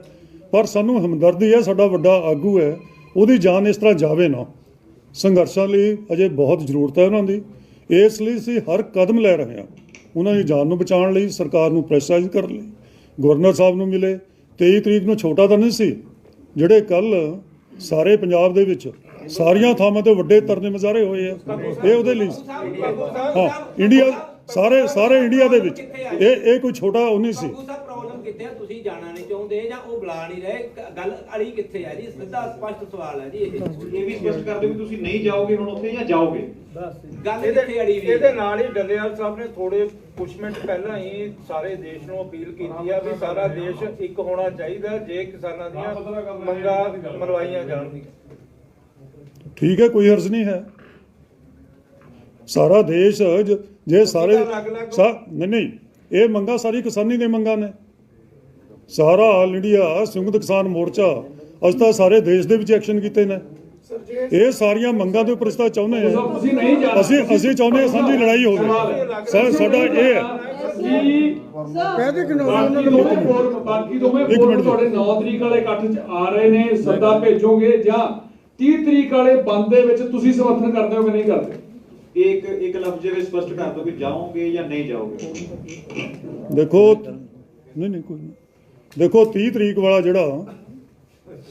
ਪਰ ਸਾਨੂੰ ਹਮਦਰਦੀ ਹੈ, ਸਾਡਾ ਵੱਡਾ ਆਗੂ ਹੈ, ਉਹਦੀ ਜਾਨ ਇਸ ਤਰ੍ਹਾਂ ਜਾਵੇ ਨਾ। ਸੰਘਰਸ਼ਾਂ ਲਈ ਅਜੇ ਬਹੁਤ ਜ਼ਰੂਰਤ ਹੈ ਉਹਨਾਂ ਦੀ। ਇਸ ਲਈ ਅਸੀਂ ਹਰ ਕਦਮ ਲੈ ਰਹੇ ਹਾਂ। ਉਹਨਾਂ ਦੀ ਜਾਨ ਨੂੰ ਬਚਾਉਣ ਲਈ, ਸਰਕਾਰ ਨੂੰ ਪ੍ਰੈਸ਼ਰਾਈਜ਼ ਕਰਨ ਲਈ। ਗਵਰਨਰ ਸਾਹਿਬ ਨੂੰ ਮਿਲੇ। 23 ਤਰੀਕ ਨੂੰ ਛੋਟਾ ਤਾਂ ਨਹੀਂ ਸੀ, ਜਿਹੜੇ ਕੱਲ ਸਾਰੇ ਪੰਜਾਬ ਦੇ ਵਿੱਚ ਸਾਰੀਆਂ ਥਾਵਾਂ ਤੇ ਵੱਡੇ ਤਰਨੇ ਮਜ਼ਾਰੇ ਹੋਏ ਆ। ਇਹ ਉਹਦੇ ਲਈ। ਹਾਂ, ਇੰਡੀਆ ਸਾਰੇ ਸਾਰੇ ਇੰਡੀਆ ਦੇ ਵਿੱਚ। ਇਹ ਇਹ ਕੋਈ ਛੋਟਾ ਉਹ ਨਹੀਂ ਸੀ। ਬਾਬੂ ਸਾਹਿਬ ਪ੍ਰੋਬਲਮ ਕਿੱਥੇ ਆ? ਤੁਸੀਂ ਜਾਣਾ ਨਹੀਂ ਚਾਹੁੰਦੇ ਜਾਂ ਉਹ ਬੁਲਾ ਨਹੀਂ ਰਹੇ? ਗ- ਗੱਲ ਅੜੀ ਕਿੱਥੇ ਹੈ ਜੀ? ਸਿੱਧਾ ਸਪਸ਼ਟ ਸਵਾਲ ਹੈ ਜੀ ਇਹ। ਇਹ ਵੀ ਸਪਸ਼ਟ ਕਰ ਦਿਓ ਕਿ ਤੁਸੀਂ ਨਹੀਂ ਜਾਓਗੇ ਹੁਣ ਉੱਥੇ ਜਾਂ ਜਾਓਗੇ? ਗੱਲ ਇਹਦੇ ਕਿੱਥੇ ਅੜੀ ਵੀ ਇਹਦੇ ਨਾਲ ਹੀ ਡੱਲੇਵਾਲ ਸਾਹਿਬ ਨੇ ਥੋੜੇ ਕੁਝ ਮਿੰਟ ਪਹਿਲਾਂ ਹੀ ਸਾਰੇ ਦੇਸ਼ ਨੂੰ ਅਪੀਲ ਕੀਤੀ ਆ ਵੀ ਸਾਰਾ ਦੇਸ਼ ਇੱਕ ਹੋਣਾ ਚਾਹੀਦਾ ਜੇ ਕਿਸਾਨਾਂ ਦੀਆਂ ਮੰਗਾਂ ਮਨਵਾਈਆਂ ਜਾਣਗੀਆਂ। ਠੀਕ ਹੈ ਕੋਈ ਹਰਜ਼ ਨਹੀਂ ਹੈ। ਸਾਰਾ ਦੇਸ਼ ਜ- ਜੇ ਸਾਰੇ ਸਾ- ਨਹੀਂ ਨਹੀਂ ਇਹ ਮੰਗਾ ਸਾਰੀ ਕਿਸਾਨੀ ਦੀ ਮੰਗਾਂ ਨੇ। ਸਾਰਾ ਆਲ ਇੰਡੀਆ ਸੰਯੁਕਤ ਕਿਸਾਨ ਮੋਰਚਾ ਅੱਜ ਤਾਂ ਸਾਰੇ ਦੇਸ਼ ਦੇ ਵਿੱਚ ਐਕਸ਼ਨ ਕੀਤੇ ਨੇ। ਇਹ ਸਾਰੀਆਂ ਮੰਗਾਂ ਦੇ ਉੱਪਰ ਇਸ ਤਾਂ ਚਾਹੁੰਦੇ ਆ ਤੁਸੀਂ ਨਹੀਂ ਜਾਣਾ ਅਸੀਂ ਅਸੀਂ ਚਾਹੁੰਦੇ ਹਾਂ ਸਾਂਝੀ ਲੜਾਈ ਹੋਵੇ। ਸਾ- ਸਾਡਾ ਇਹ ਹੈ। ਬਾਕੀ ਕਹਿੰਦੇ ਕਿ ਬਾਕੀ ਦੋਵੇਂ ਫੋਰਮ ਬਾਕੀ ਦੋਵੇਂ ਇੱਕ ਫੋਰਮ ਮਿੰਟ। ਤੁਹਾਡੇ 9 ਤਰੀਕ ਵਾਲੇ ਇਕੱਠ 'ਚ ਆ ਰਹੇ ਨੇ। ਸੱਦਾ ਭੇਜੋਗੇ ਜਾਂ 30 ਤਰੀਕ ਵਾਲੇ ਬੰਦ ਦੇ ਵਿੱਚ ਤੁਸੀਂ ਸਮਰਥਨ ਕਰਦੇ ਹੋ ਕਿ ਨਹੀਂ ਕਰਦੇ? ਇੱਕ ਇੱਕ ਲਫ਼ਜ਼ ਵਿੱਚ ਸਪਸ਼ਟ ਕਰ ਦਿਓ ਕਿ ਜਾਓਗੇ ਜਾਂ ਨਹੀਂ ਜਾਓਗੇ। ਦੇਖੋ, ਨਹੀਂ ਨਹੀਂ, ਕੋਈ ਨਹੀਂ। ਦੇਖੋ 30 ਤਰੀਕ ਵਾਲਾ ਜਿਹੜਾ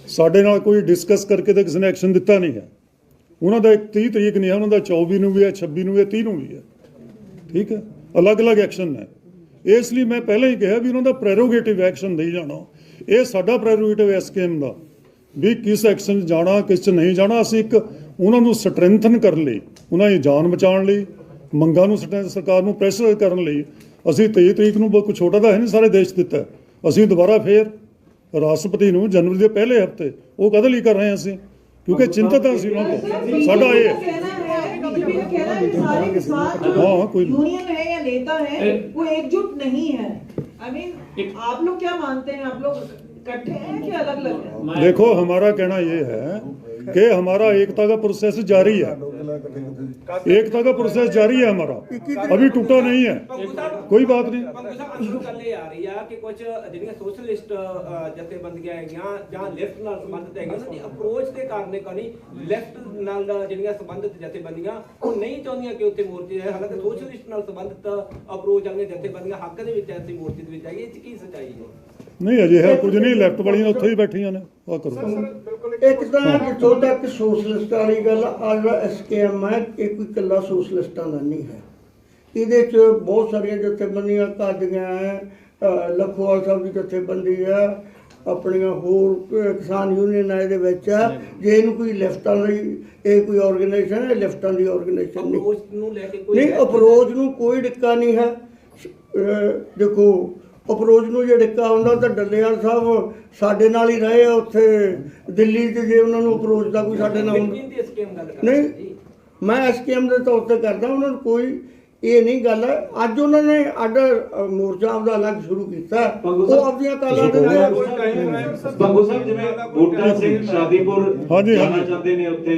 ਸਾਡੇ ਨਾਲ ਕੋਈ ਡਿਸਕਸ ਕਰਕੇ ਤਾਂ ਕਿਸੇ ਨੇ ਐਕਸ਼ਨ ਦਿੱਤਾ ਨਹੀਂ ਹੈ। ਉਹਨਾਂ ਦਾ 30 ਤਰੀਕ ਨਹੀਂ ਹੈ, ਉਹਨਾਂ ਦਾ 24 ਨੂੰ ਵੀ ਹੈ 26 ਨੂੰ ਵੀ ਹੈ 30 ਨੂੰ ਵੀ ਹੈ। ਠੀਕ ਹੈ? ਅਲੱਗ-ਅਲੱਗ ਐਕਸ਼ਨ ਹੈ ਇਸ ਲਈ ਮੈਂ ਪਹਿਲਾਂ ਹੀ ਕਿਹਾ ਵੀ ਉਹਨਾਂ ਦਾ ਪ੍ਰੈਰੋਗੇਟਿਵ ਐਕਸ਼ਨ ਨਹੀਂ ਜਾਣਾ। ਇਹ ਸਾਡਾ ਪ੍ਰੈਰੋਗੇਟਿਵ ਐਸਕੇਐਮ ਦਾ। ਵੀ ਕਿਸ ਐਕਸ਼ਨ ਜਾਣਾ, ਕਿਸ 'ਚ ਨਹੀਂ ਜਾਣਾ। ਅਸੀਂ ਇੱਕ ਉਹਨਾਂ ਨੂੰ ਸਟਰੈਂਥਨ ਕਰਨ ਲਈ ਉਹਨਾਂ ਦੀ ਜਾਨ ਬਚਾਉਣ ਲਈ ਮੰਗਾਂ ਨੂੰ ਸਟਰੈਂ- ਸਰਕਾਰ ਨੂੰ ਪ੍ਰੈਸ਼ਰ ਕਰਨ ਲਈ ਅਸੀਂ 23 ਤਰੀਕ ਨੂੰ ਬਹੁਤ ਕੁਛ ਛੋਟਾ ਤਾਂ ਹੈ ਨਹੀਂ ਸਾਰੇ ਦੇਸ਼ 'ਚ ਦਿੱਤਾ ਹੈ। ਅਸੀਂ ਦੁਬਾਰਾ ਫੇਰ ਰਾਸ਼ਟਰਪਤੀ ਨੂੰ ਜਨਵਰੀ ਦੇ ਪਹਿਲੇ ਹਫਤੇ ਉਹ ਕਦੋਂ ਲਈ ਕਰ ਰਹੇ ਹਾਂ ਅਸੀਂ ਕਿਉਂਕਿ ਚਿੰਤਤ ਹਾਂ ਅਸੀਂ ਉਹਨਾਂ ਤੋਂ ਸਾਡਾ ਇਹ ਹੈ कहना है बीजेपी का कहना है कि सारे किसान जो हाँ, कोई- यूनियन है या नेता है ए- वो एकजुट नहीं है आई मीन आप लोग क्या मानते हैं आप लोग इकट्ठे हैं कि अलग अलग हैं देखो हमारा कहना ये है कि हमारा एकता का प्रोसेस जारी है एकता का प्रोसेस जारी है हमारा अभी टूटा नहीं है कोई बात नहीं ਪੰਗੂ ਸਾਹਿਬ ਅਸਲ ਗੱਲ ਇਹ ਆ ਰਹੀ ਆ ਕਿ ਕੁਝ ਜਿਹੜੀਆਂ ਸੋਸ਼ਲਿਸਟ ਜਥੇਬੰਦੀਆਂ ਹੈਗੀਆਂ ਜਾਂ ਲੈਫਟ ਨਾਲ ਸੰਬੰਧਿਤ ਹੈਗੀਆਂ ਉਹਨਾਂ ਦੀ ਅਪਰੋਚ ਦੇ ਕਾਰਨ ਕਣੀ ਲੈਫਟ ਨਾਲ ਜਿਹੜੀਆਂ ਸੰਬੰਧਿਤ ਜਥੇਬੰਦੀਆਂ ਉਹ ਨਹੀਂ ਚਾਹੁੰਦੀਆਂ ਕਿ ਉੱਥੇ ਮੋਰਚੇ ਹੈ ਹਾਲਾਂਕਿ ਸੋਸ਼ਲਿਸਟ ਨਾਲ ਸੰਬੰਧਿਤ ਅਪਰੋਚ ਵਾਲੀਆਂ ਜਥੇਬੰਦੀਆਂ ਹੱਕ ਦੇ ਵਿੱਚ ਐਸੀ ਮੋਰਚੇ ਦੇ ਵਿੱਚ ਆਈ ਇਹ ਚ ਕੀ ਸੱਚਾਈ ਹੈ ਨਹੀਂ ਅਜੇ ਹੈ ਕੁਝ ਨਹੀਂ ਲੈਫਟ ਵਾਲੀਆਂ ਉੱਥੇ ਹੀ ਬੈਠੀਆਂ ਨੇ ਆ ਕਰੋ। ਇੱਕ ਤਾਂ ਜਿੱਥੋਂ ਤੱਕ ਸੋਸ਼ਲਿਸਟ ਵਾਲੀ ਗੱਲ ਆ ਜਿਹੜਾ ਐਸਕੇਐਮ ਹੈ ਇਹ ਕੋਈ ਇਕੱਲਾ ਸੋਸ਼ਲਿਸਟਾਂ ਦਾ ਨਹੀਂ ਹੈ। ਇਹਦੇ 'ਚ ਬਹੁਤ ਸਾਰੀਆਂ ਜਥੇਬੰਦੀਆਂ ਕਾਦੀਆਂ ਹੈ ਲਖੋਵਾਲ ਸਾਹਿਬ ਦੀ ਜਥੇਬੰਦੀ ਹੈ ਆਪਣੀਆਂ ਹੋਰ ਕਿਸਾਨ ਯੂਨੀਅਨ ਹੈ ਇਹਦੇ ਵਿੱਚ ਜੇ ਇਹਨੂੰ ਕੋਈ ਲੈਫਟਾਂ ਲਈ ਇਹ ਕੋਈ ਆਰਗੇਨਾਈਜੇਸ਼ਨ ਹੈ ਲੈਫਟਾਂ ਦੀ ਆਰਗੇਨਾਈਜੇਸ਼ਨ ਨਹੀਂ। ਅਪਰੋਚ ਨੂੰ ਲੈ ਕੇ ਕੋਈ ਨਹੀਂ ਅਪਰੋਚ ਨੂੰ ਕੋਈ ਡਿੱਕਾ ਨਹੀਂ ਹੈ। ਦੇਖੋ ਅਪਰੋਚ ਨੂੰ ਜੇ ਡਿੱਕਾ ਹੁੰਦਾ ਤਾਂ ਡੱਲੇਵਾਲ ਸਾਹਿਬ ਸਾਡੇ ਨਾਲ ਹੀ ਰਹੇ ਆ ਉੱਥੇ ਦਿੱਲੀ 'ਚ ਜੇ ਉਹਨਾਂ ਨੂੰ ਅਪਰੋਚ ਦਾ ਕੋਈ ਸਾਡੇ ਨਾਲ ਹੁੰਦਾ ਨਹੀਂ ਮੈਂ ਐਸਕੇਐਮ ਦੇ ਤੌਰ ਤੇ ਕਰਦਾ ਉਹਨਾਂ ਨੂੰ ਕੋਈ ਇਹ ਨਹੀਂ ਗੱਲ ਹੈ। ਅੱਜ ਉਹਨਾਂ ਨੇ ਅੱਡ ਮੋਰਚਾ ਆਪਦਾ ਅਲੱਗ ਸ਼ੁਰੂ ਕੀਤਾ। ਉਹ ਆਪਦੀਆਂ ਕਾਲਾਂ ਦੇ ਬੰਗੂ ਸਾਹਿਬ ਜਿਵੇਂ ਬੂਟਾ ਸਿੰਘ ਸ਼ਾਦੀਪੁਰ ਜਾਣਾ। ਚਾਹੁੰਦੇ ਨੇ ਉੱਥੇ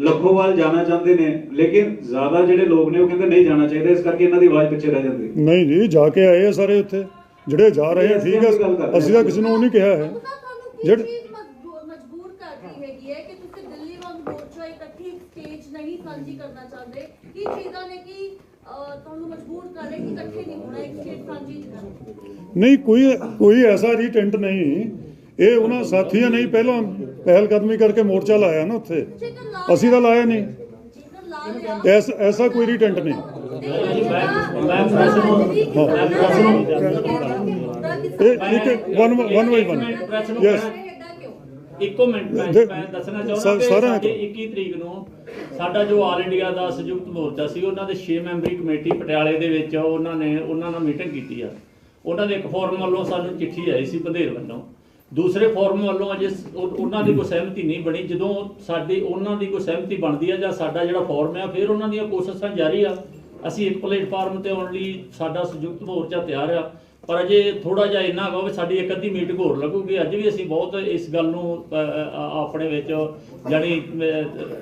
ਲੱਖੋਵਾਲ ਜਾਣਾ ਚਾਹੁੰਦੇ ਨੇ ਲੇਕਿਨ ਜ਼ਿਆਦਾ ਜਿਹੜੇ ਲੋਕ ਨੇ ਉਹ ਕਹਿੰਦੇ ਨਹੀਂ ਜਾਣਾ ਚਾਹੀਦਾ ਇਸ ਕਰਕੇ ਇਹਨਾਂ ਦੀ ਆਵਾਜ਼ ਪਿੱਛੇ ਰਹਿ ਜਾਂਦੀ। ਨਹੀਂ ਜੀ ਜਾ ਕੇ ਆਏ ਆ ਸਾਰੇ ਉੱਥੇ। ਜਿਹੜੇ ਜਾ ਰਹੇ ਆ ਠੀਕ ਹੈ ਅਸੀਂ ਤਾਂ ਕਿਸੇ ਨੂੰ ਉਹ ਨਹੀਂ ਕਿਹਾ ਹੈ। ਜਿਹੜੇ- ਚੀਜ਼ ਮਜਬੂਰ ਮਜਬੂਰ ਕਰ ਰਹੀ ਹੈਗੀ ਹੈ ਕਿ ਤੁਸੀਂ ਦਿੱਲੀ ਵਾਂਗ ਮੋਰਚਾ ਇਕੱਠੀ ਸਟੇਜ ਨਹੀਂ ਸਾਂਝੀ ਕਰਨਾ ਚਾਹੁੰਦੇ। ਕੀ ਚੀਜ਼ਾਂ ਨੇ ਕਿ ਅਹ, ਤੁਹਾਨੂੰ ਮਜਬੂਰ ਕਰ ਰਹੇ ਕਿ ਇਕੱਠੇ ਨਹੀਂ ਹੋਣਾ ਇੱਕ ਸਟੇਜ ਸਾਂਝੀ ਨਹੀਂ ਕਰਨੀ? ਨਹੀਂ ਕੋਈ ਕੋਈ ਐਸਾ ਰੀਟੈਂਟ ਨਹੀਂ। ਇਹ ਉਹਨਾਂ ਸਾਥੀਆਂ ਨੇ ਹੀ ਪਹਿਲਾਂ ਪਹਿਲ ਕਦਮੀ ਕਰਕੇ ਮੋਰਚਾ ਲਾਇਆ ਨਾ ਉੱਥੇ। ਅਸੀਂ ਤਾਂ ਲਾਇਆ ਨਹੀਂ। ਐਸ ਐਸਾ ਕੋਈ ਰੀਟੈਂਟ ਨਹੀਂ। ਇੱਕ one one by one yes ਇੱਕੋ ਮਿੰਟ ਮੈਂ ਦੱਸਣਾ ਚਾਹੁੰਦਾ ਕਿ ਸਾਰਿਆਂ ਸਾਡੇ ਤੋਂ। 21 ਤਰੀਕ ਨੂੰ ਸਾਡਾ ਜੋ ਆਲ ਇੰਡੀਆ ਦਾ ਸੰਯੁਕਤ ਮੋਰਚਾ ਸੀ ਉਹਨਾਂ ਦੇ 6 ਮੈਂਬਰੀ ਕਮੇਟੀ ਪਟਿਆਲੇ ਦੇ ਵਿੱਚ ਉਹਨਾਂ ਨੇ ਉਹਨਾਂ ਨਾਲ ਮੀਟਿੰਗ ਕੀਤੀ ਆ। ਉਹਨਾਂ ਦੇ ਇੱਕ ਫੋਰਮ ਵੱਲੋਂ ਸਾਨੂੰ ਚਿੱਠੀ ਆਈ ਸੀ ਬੰਦੇਰ ਵੱਲੋਂ। ਦੂਸਰੇ ਫੋਰਮ ਵੱਲੋਂ ਅਜੇ ਉਹਨਾਂ ਦੀ ਕੋਈ ਸਹਿਮਤੀ ਨਹੀਂ ਬਣੀ। ਜਦੋਂ ਸਾਡੀ ਉਹਨਾਂ ਦੀ ਕੋਈ ਸਹਿਮਤੀ ਬਣਦੀ ਆ ਜਾਂ ਸਾਡਾ ਜਿਹੜਾ ਫੋਰਮ ਆ ਫਿਰ ਉਹਨਾਂ ਦੀਆਂ ਕੋਸ਼ਿਸ਼ਾਂ ਜਾਰੀ ਆ। ਅਸੀਂ ਇੱਕ ਪਲੇਟਫਾਰਮ ਤੇ ਆਉਣ ਲਈ ਸਾਡਾ ਸੰਯੁਕਤ ਮੋਰਚਾ ਤਿਆਰ ਆ। ਪਰ ਅਜੇ ਥੋੜਾ ਜਿਹਾ ਇੰਨਾ ਕਹੋ ਵੀ ਸਾਡੀ ਇੱਕ ਅੱਧੀ ਮੀਟਿੰਗ ਹੋਰ ਲੱਗੂਗੀ। ਅੱਜ ਵੀ ਅਸੀਂ ਬਹੁਤ ਇਸ ਗੱਲ ਨੂੰ ਆਪਣੇ ਵਿੱਚ ਜਾਨੀ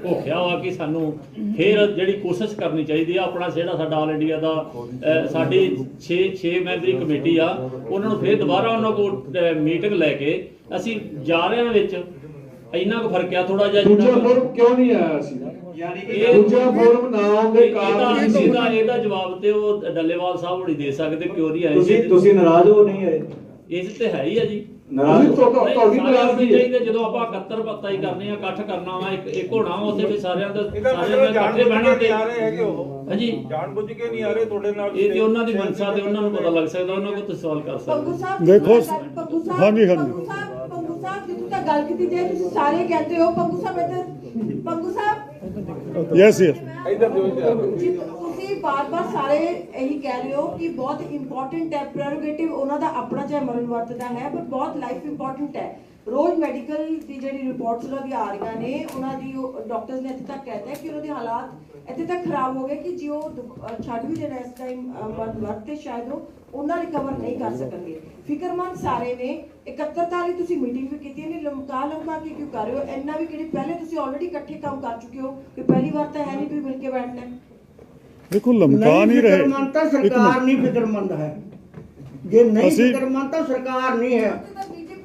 ਭੋਖਿਆ ਵਾ ਕਿ ਸਾਨੂੰ ਫੇਰ ਜਿਹੜੀ ਕੋਸ਼ਿਸ਼ ਕਰਨੀ ਚਾਹੀਦੀ ਆ, ਆਪਣਾ ਜਿਹੜਾ ਸਾਡਾ ਆਲ ਇੰਡੀਆ ਦਾ ਸਾਡੀ 6 6 ਮੈਂਬਰੀ ਕਮੇਟੀ ਆ, ਉਹਨਾਂ ਨੂੰ ਫੇਰ ਦੁਬਾਰਾ ਉਹਨਾਂ ਕੋਲ ਮੀਟਿੰਗ ਲੈ ਕੇ ਅਸੀਂ ਜਾ ਰਹੇ ਹਾਂ ਵਿੱਚ। ਇੰਨਾ ਕੁ ਫ਼ਰਕ ਆ ਥੋੜਾ ਜਿਹਾ ਦੂਜਾ ਫੋਰਮ ਕਿਉਂ ਨਹੀਂ ਆਇਆ ਸੀ? ਯਾਨੀ ਕਿ ਦੂਜਾ ਫੋਰਮ ਨਾ ਆਉਣ ਦੇ ਕਾਰਨ ਕੀ ਸੀ। ਇਹਦਾ ਇਹਦਾ ਜਵਾਬ ਤੇ ਉਹ ਡੱਲੇਵਾਲ ਸਾਹਿਬ ਹੋਣੀ ਦੇ ਸਕਦੇ ਕਿਉਂ ਨਹੀਂ ਆਏ ਤੁਸੀਂ ਤੁਸੀਂ ਨਾਰਾਜ਼ ਹੋ ਨਹੀਂ ਆਏ? ਇਸ ਤੇ ਹੈ ਹੀ ਆ ਜੀ। ਨਾਰਾਜ਼ ਹੋ? ਤੁਹਾਡੀ ਨਾਰਾਜ਼ਗੀ ਹੈ ਚਾਹੀਦਾ ਜਦੋਂ ਆਪਾਂ 71 ਪੱਤਾ ਹੀ ਕਰਨੇ ਆ ਇਕੱਠ ਕਰਨਾ ਵਾ ਇੱਕ ਇੱਕ ਹੋਣਾ ਉੱਥੇ ਵੀ ਸਾਰਿਆਂ ਦਾ ਸਾਰਿਆਂ ਦਾ ਇਕੱਠੇ ਬਹਿਣਾ ਤੇ ਨਹੀਂ ਆ ਰਹੇ ਹੈਗੇ ਉਹ। ਹਾਂਜੀ। ਜਾਣ ਬੁੱਝ ਕੇ ਨਹੀਂ ਆ ਰਹੇ ਤੁਹਾਡੇ ਨਾਲ ਇਹ ਤੇ ਉਹਨਾਂ ਦੀ ਮਨਸਾ ਤੇ ਉਹਨਾਂ ਨੂੰ ਪਤਾ ਲੱਗ ਸਕਦਾ ਉਹਨਾਂ ਕੋਲ ਤੁਸੀਂ ਸਵਾਲ ਕਰ ਸਕਦੇ ਸਾਹਿਬ ਦੇਖੋ, ਹਾਂਜੀ, ਹਾਂਜੀ। ਪੰਗੂ ਸਾਹਿਬ ਪੰਗੂ ਸਾਹਿਬ ਜਿੱਥੋਂ ਤੱਕ ਗੱਲ ਕੀਤੀ ਜਾਏ ਤੁਸੀਂ ਸਾਰੇ ਕਹਿੰਦੇ ਹੋ ਪੰਗੂ ਸਾਹਿਬ ਇੱਧਰ ਪੰਗੂ ਸਾਹਿਬ? ਯੈਸ ਯੈਸ ਜੀ, ਤੁਸੀਂ ਬਾਰ-ਬਾਰ ਸਾਰੇ ਇਹੀ ਕਹਿ ਰਹੇ ਹੋ ਕਿ ਬਹੁਤ ਇੰਪੋਰਟੈਂਟ ਹੈ ਪ੍ਰੈਰੋਗੇਟਿਵ ਉਹਨਾਂ ਦਾ ਆਪਣਾ ਚਾਹੇ ਮਰਨ ਵਰਤ ਦਾ ਹੈ ਪਰ ਬਹੁਤ ਲਾਈਫ ਇੰਪੋਰਟੈਂਟ ਹੈ। ਰੋਜ਼ ਮੈਡੀਕਲ ਦੀ ਜਿਹੜੀ ਰਿਪੋਰਟਸ ਉਹਨਾਂ ਦੀ ਆ ਰਹੀਆਂ ਨੇ ਉਹਨਾਂ ਦੀ ਡਾਕਟਰਸ ਨੇ ਇੱਥੇ ਤੱਕ ਕਹਿਤਾ ਹੈ ਕਿ ਉਹਨਾਂ ਦੇ ਹਾਲਾਤ ਇੱਥੇ ਤੱਕ ਖਰਾਬ ਹੋ ਗਏ ਕਿ ਜੇ ਉਹ ਛੱਡ ਵੀ ਦੇਣਾ ਇਸ ਟਾਈਮ ਵਰਤ ਤੇ ਸ਼ਾਇਦ ਉਹ ਉਹਨਾਂ ਰਿਕਵਰ ਨਹੀਂ ਕਰ ਸਕਣਗੇ। ਫਿਕਰਮੰਦ ਸਾਰੇ ਨੇ 71 ਤਾਲੀ ਤੁਸੀਂ ਮੀਟਿੰਗ ਵੀ ਕੀਤੀ ਨਹੀਂ ਲਮਕਾ ਲਮਕਾ ਕੇ ਕਿਉਂ ਕਰ ਰਹੇ ਹੋ? ਇੰਨਾ ਵੀ ਕਿਹੜੀ ਪਹਿਲੇ ਤੁਸੀਂ ਆਲਰੇਡੀ ਇਕੱਠੇ ਕੰਮ ਕਰ ਚੁੱਕੇ ਹੋ ਕਿ ਪਹਿਲੀ ਵਾਰ ਤਾਂ ਹੈ ਨਹੀਂ ਵੀ ਮਿਲ ਕੇ ਬੈਠਣਾ। ਦੇਖੋ ਲਮਕਾ ਨਹੀਂ ਰਹੇ। ਫਿਕਰਮੰਦ ਤਾਂ ਸਰਕਾਰ ਨਹੀਂ ਫਿਕਰਮੰਦ ਹੈ। ਜੇ ਨਹੀਂ ਫਿਕਰਮੰਦ ਤਾਂ ਸਰਕਾਰ ਨਹੀਂ ਹੈ।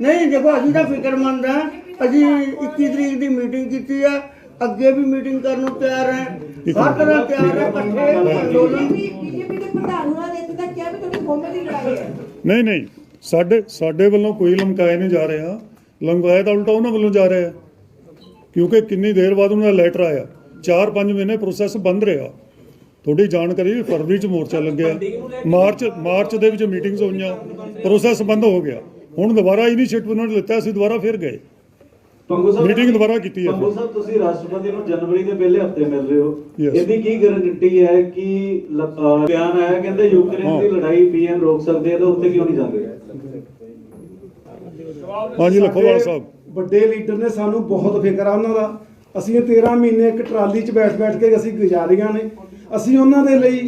ਨਹੀਂ ਦੇਖੋ ਅਸੀਂ ਤਾਂ ਫਿਕਰਮੰਦ ਹਾਂ। ਅਸੀਂ 21 ਤਰੀਕ ਦੀ ਮੀਟਿੰਗ ਕੀਤੀ ਹੈ ਅੱਗੇ ਵੀ ਮੀਟਿੰਗ ਕਰਨ ਨੂੰ ਤਿਆਰ ਹੈ। ਹਰ ਤਰ੍ਹਾਂ ਤਿਆਰ ਹੈ ਇਕੱਠੇ ਅੰਦੋਲਨ। ਬੀਜੇਪੀ ਬੀਜੇਪੀ ਦੇ ਪ੍ਰਧਾਨ ਹੋਣਾ ਨੇ ਇੱਥੇ ਤੱਕ ਕਿਹਾ ਵੀ ਤੁਹਾਡੀ ਕੌਮੇ ਦੀ ਲੜਾਈ ਹੈ। ਨਹੀਂ ਨਹੀਂ ਸਾਡੇ ਸਾਡੇ ਵੱਲੋਂ ਕੋਈ ਲਮਕਾਇਆ ਨਹੀਂ ਜਾ ਰਿਹਾ। ਲਮਕਾਇਆ ਤਾਂ ਉਲਟਾ ਉਹਨਾਂ ਵੱਲੋਂ ਜਾ ਰਿਹਾ। ਹੈ। ਕਿਉਂਕਿ ਕਿੰਨੀ ਦੇਰ ਬਾਅਦ ਉਹਨਾਂ ਦਾ ਲੈਟਰ ਆਇਆ। 4-5 ਮਹੀਨੇ ਪ੍ਰੋਸੈਸ ਬੰਦ ਰਿਹਾ। ਤੁਹਾਡੀ ਜਾਣਕਾਰੀ ਵੀ ਫਰਵਰੀ ਚ ਮੋਰਚਾ ਲੱਗਿਆ। ਮਾਰਚ ਮਾਰਚ ਦੇ ਵਿੱਚ ਮੀਟਿੰਗਸ ਹੋਈਆਂ। ਪ੍ਰੋਸੈਸ ਬੰਦ ਹੋ ਗਿਆ। ਹੁਣ ਦੁਬਾਰਾ ਇਨੀਸ਼ੀਏਟਿਵ ਉਹਨਾਂ ਨੇ ਲਿੱਤਾ ਅਸੀਂ ਦੁਬਾਰਾ ਫਿਰ ਗਏ ਪੰਗੂ ਸਾਹਿਬ Meeting ਦੁਬਾਰਾ ਕੀਤੀ ਹੈ। ਪੰਗੂ ਸਾਹਿਬ ਤੁਸੀਂ ਰਾਸ਼ਟਰਪਤੀ ਨੂੰ ਜਨਵਰੀ ਦੇ ਪਹਿਲੇ ਹਫ਼ਤੇ ਮਿਲ ਰਹੇ ਹੋ. ਇਹਦੀ ਕੀ ਗਾਰੰਟੀ ਹੈ ਕਿ ਬਿਆਨ ਆਇਆ ਕਹਿੰਦੇ ਯੂਕਰੇਨ ਦੀ। ਲੜਾਈ ਪੀਐਮ ਰੋਕ ਸਕਦੇ ਆ ਤਾਂ ਉੱਥੇ ਕਿਉਂ ਨਹੀਂ ਜਾਂਦੇ ਹਾਂਜੀ ਲਖੋਵਾਲ ਸਾਹਿਬ ਵੱਡੇ ਲੀਡਰ ਨੇ ਸਾਨੂੰ ਬਹੁਤ ਫਿਕਰ ਆ ਉਹਨਾਂ ਦਾ ਅਸੀਂ ਇਹ 13 ਮਹੀਨੇ ਇੱਕ ਟਰਾਲੀ 'ਚ ਬੈਠ ਬੈਠ ਕੇ ਅਸੀਂ ਗੁਜ਼ਾਰੀਆਂ ਨੇ ਅਸੀਂ ਉਹਨਾਂ ਦੇ ਲਈ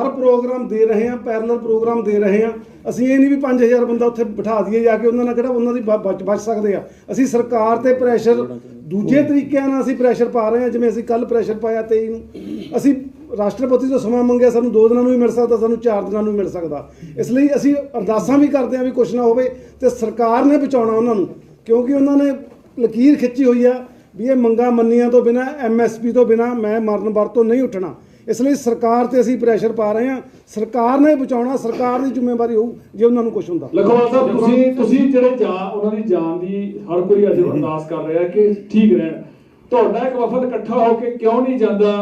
ਹਰ ਪ੍ਰੋਗਰਾਮ ਦੇ ਰਹੇ ਹਾਂ ਪੈਰਲਲ ਪ੍ਰੋਗਰਾਮ ਦੇ ਰਹੇ ਹਾਂ। ਅਸੀਂ ਇਹ ਨਹੀਂ ਵੀ 5000 ਬੰਦਾ ਉੱਥੇ ਬਿਠਾ ਦਈਏ ਜਾ ਕੇ, ਉਹਨਾਂ ਨਾਲ ਕਿਹੜਾ ਉਹਨਾਂ ਦੀ ਬ- ਬਚ ਬਚ ਸਕਦੇ ਆ। ਅਸੀਂ ਸਰਕਾਰ ਤੇ ਪ੍ਰੈਸ਼ਰ ਦੂਜੇ ਤਰੀਕਿਆਂ ਨਾਲ ਅਸੀਂ ਪ੍ਰੈਸ਼ਰ ਪਾ ਰਹੇ ਹਾਂ, ਜਿਵੇਂ ਅਸੀਂ ਕੱਲ ਪ੍ਰੈਸ਼ਰ ਪਾਇਆ 23 ਨੂੰ। ਅਸੀਂ ਰਾਸ਼ਟਰਪਤੀ ਤੋਂ ਸਮਾਂ ਮੰਗਿਆ, ਸਾਨੂੰ 2 ਦਿਨਾਂ ਨੂੰ ਵੀ ਮਿਲ ਸਕਦਾ, ਸਾਨੂੰ 4 ਦਿਨਾਂ ਨੂੰ ਵੀ ਮਿਲ ਸਕਦਾ। ਇਸ ਲਈ ਅਸੀਂ ਅਰਦਾਸਾਂ ਵੀ ਕਰਦੇ ਹਾਂ ਵੀ ਕੁਝ ਨਾ ਹੋਵੇ ਤੇ ਸਰਕਾਰ ਨੇ ਬਚਾਉਣਾ ਉਹਨਾਂ ਨੂੰ, ਕਿਉਂਕਿ ਉਹਨਾਂ ਨੇ ਲਕੀਰ ਖਿੱਚੀ ਹੋਈ ਆ ਵੀ ਇਹ ਮੰਗਾਂ ਮੰਨੀਆਂ ਤੋਂ ਬਿਨਾ ਐਮਐਸਪੀ ਤੋਂ ਬਿਨਾ ਮੈਂ ਮਰਨ ਵਰ ਤੋਂ ਨਹੀਂ ਉੱਠਣਾ। ਇਸ ਲਈ ਸਰਕਾਰ ਤੇ ਅਸੀਂ ਪ੍ਰੈਸ਼ਰ ਪਾ ਰਹੇ ਹਾਂ। ਸਰਕਾਰ ਨੇ ਬਚਾਉਣਾ ਸਰਕਾਰ ਦੀ ਜ਼ਿੰਮੇਵਾਰੀ ਹੋਊ ਜੇ ਉਹਨਾਂ ਨੂੰ ਕੁਝ ਹੁੰਦਾ। ਲਖਵਾਲ ਸਾਹਿਬ ਤੁਸੀਂ ਤੁਸੀਂ ਜਿਹੜੇ ਜਾਨ ਉਹਨਾਂ ਦੀ ਜਾਨ ਦੀ ਹਰ ਕੋਈ ਅੱਜ ਅਰਦਾਸ ਕਰ ਰਿਹਾ ਕਿ ਠੀਕ ਰਹਿਣ। ਤੁਹਾਡਾ ਇੱਕ ਵਫਦ ਇਕੱਠਾ ਹੋ ਕੇ ਕਿਉਂ ਨਹੀਂ ਜਾਂਦਾ?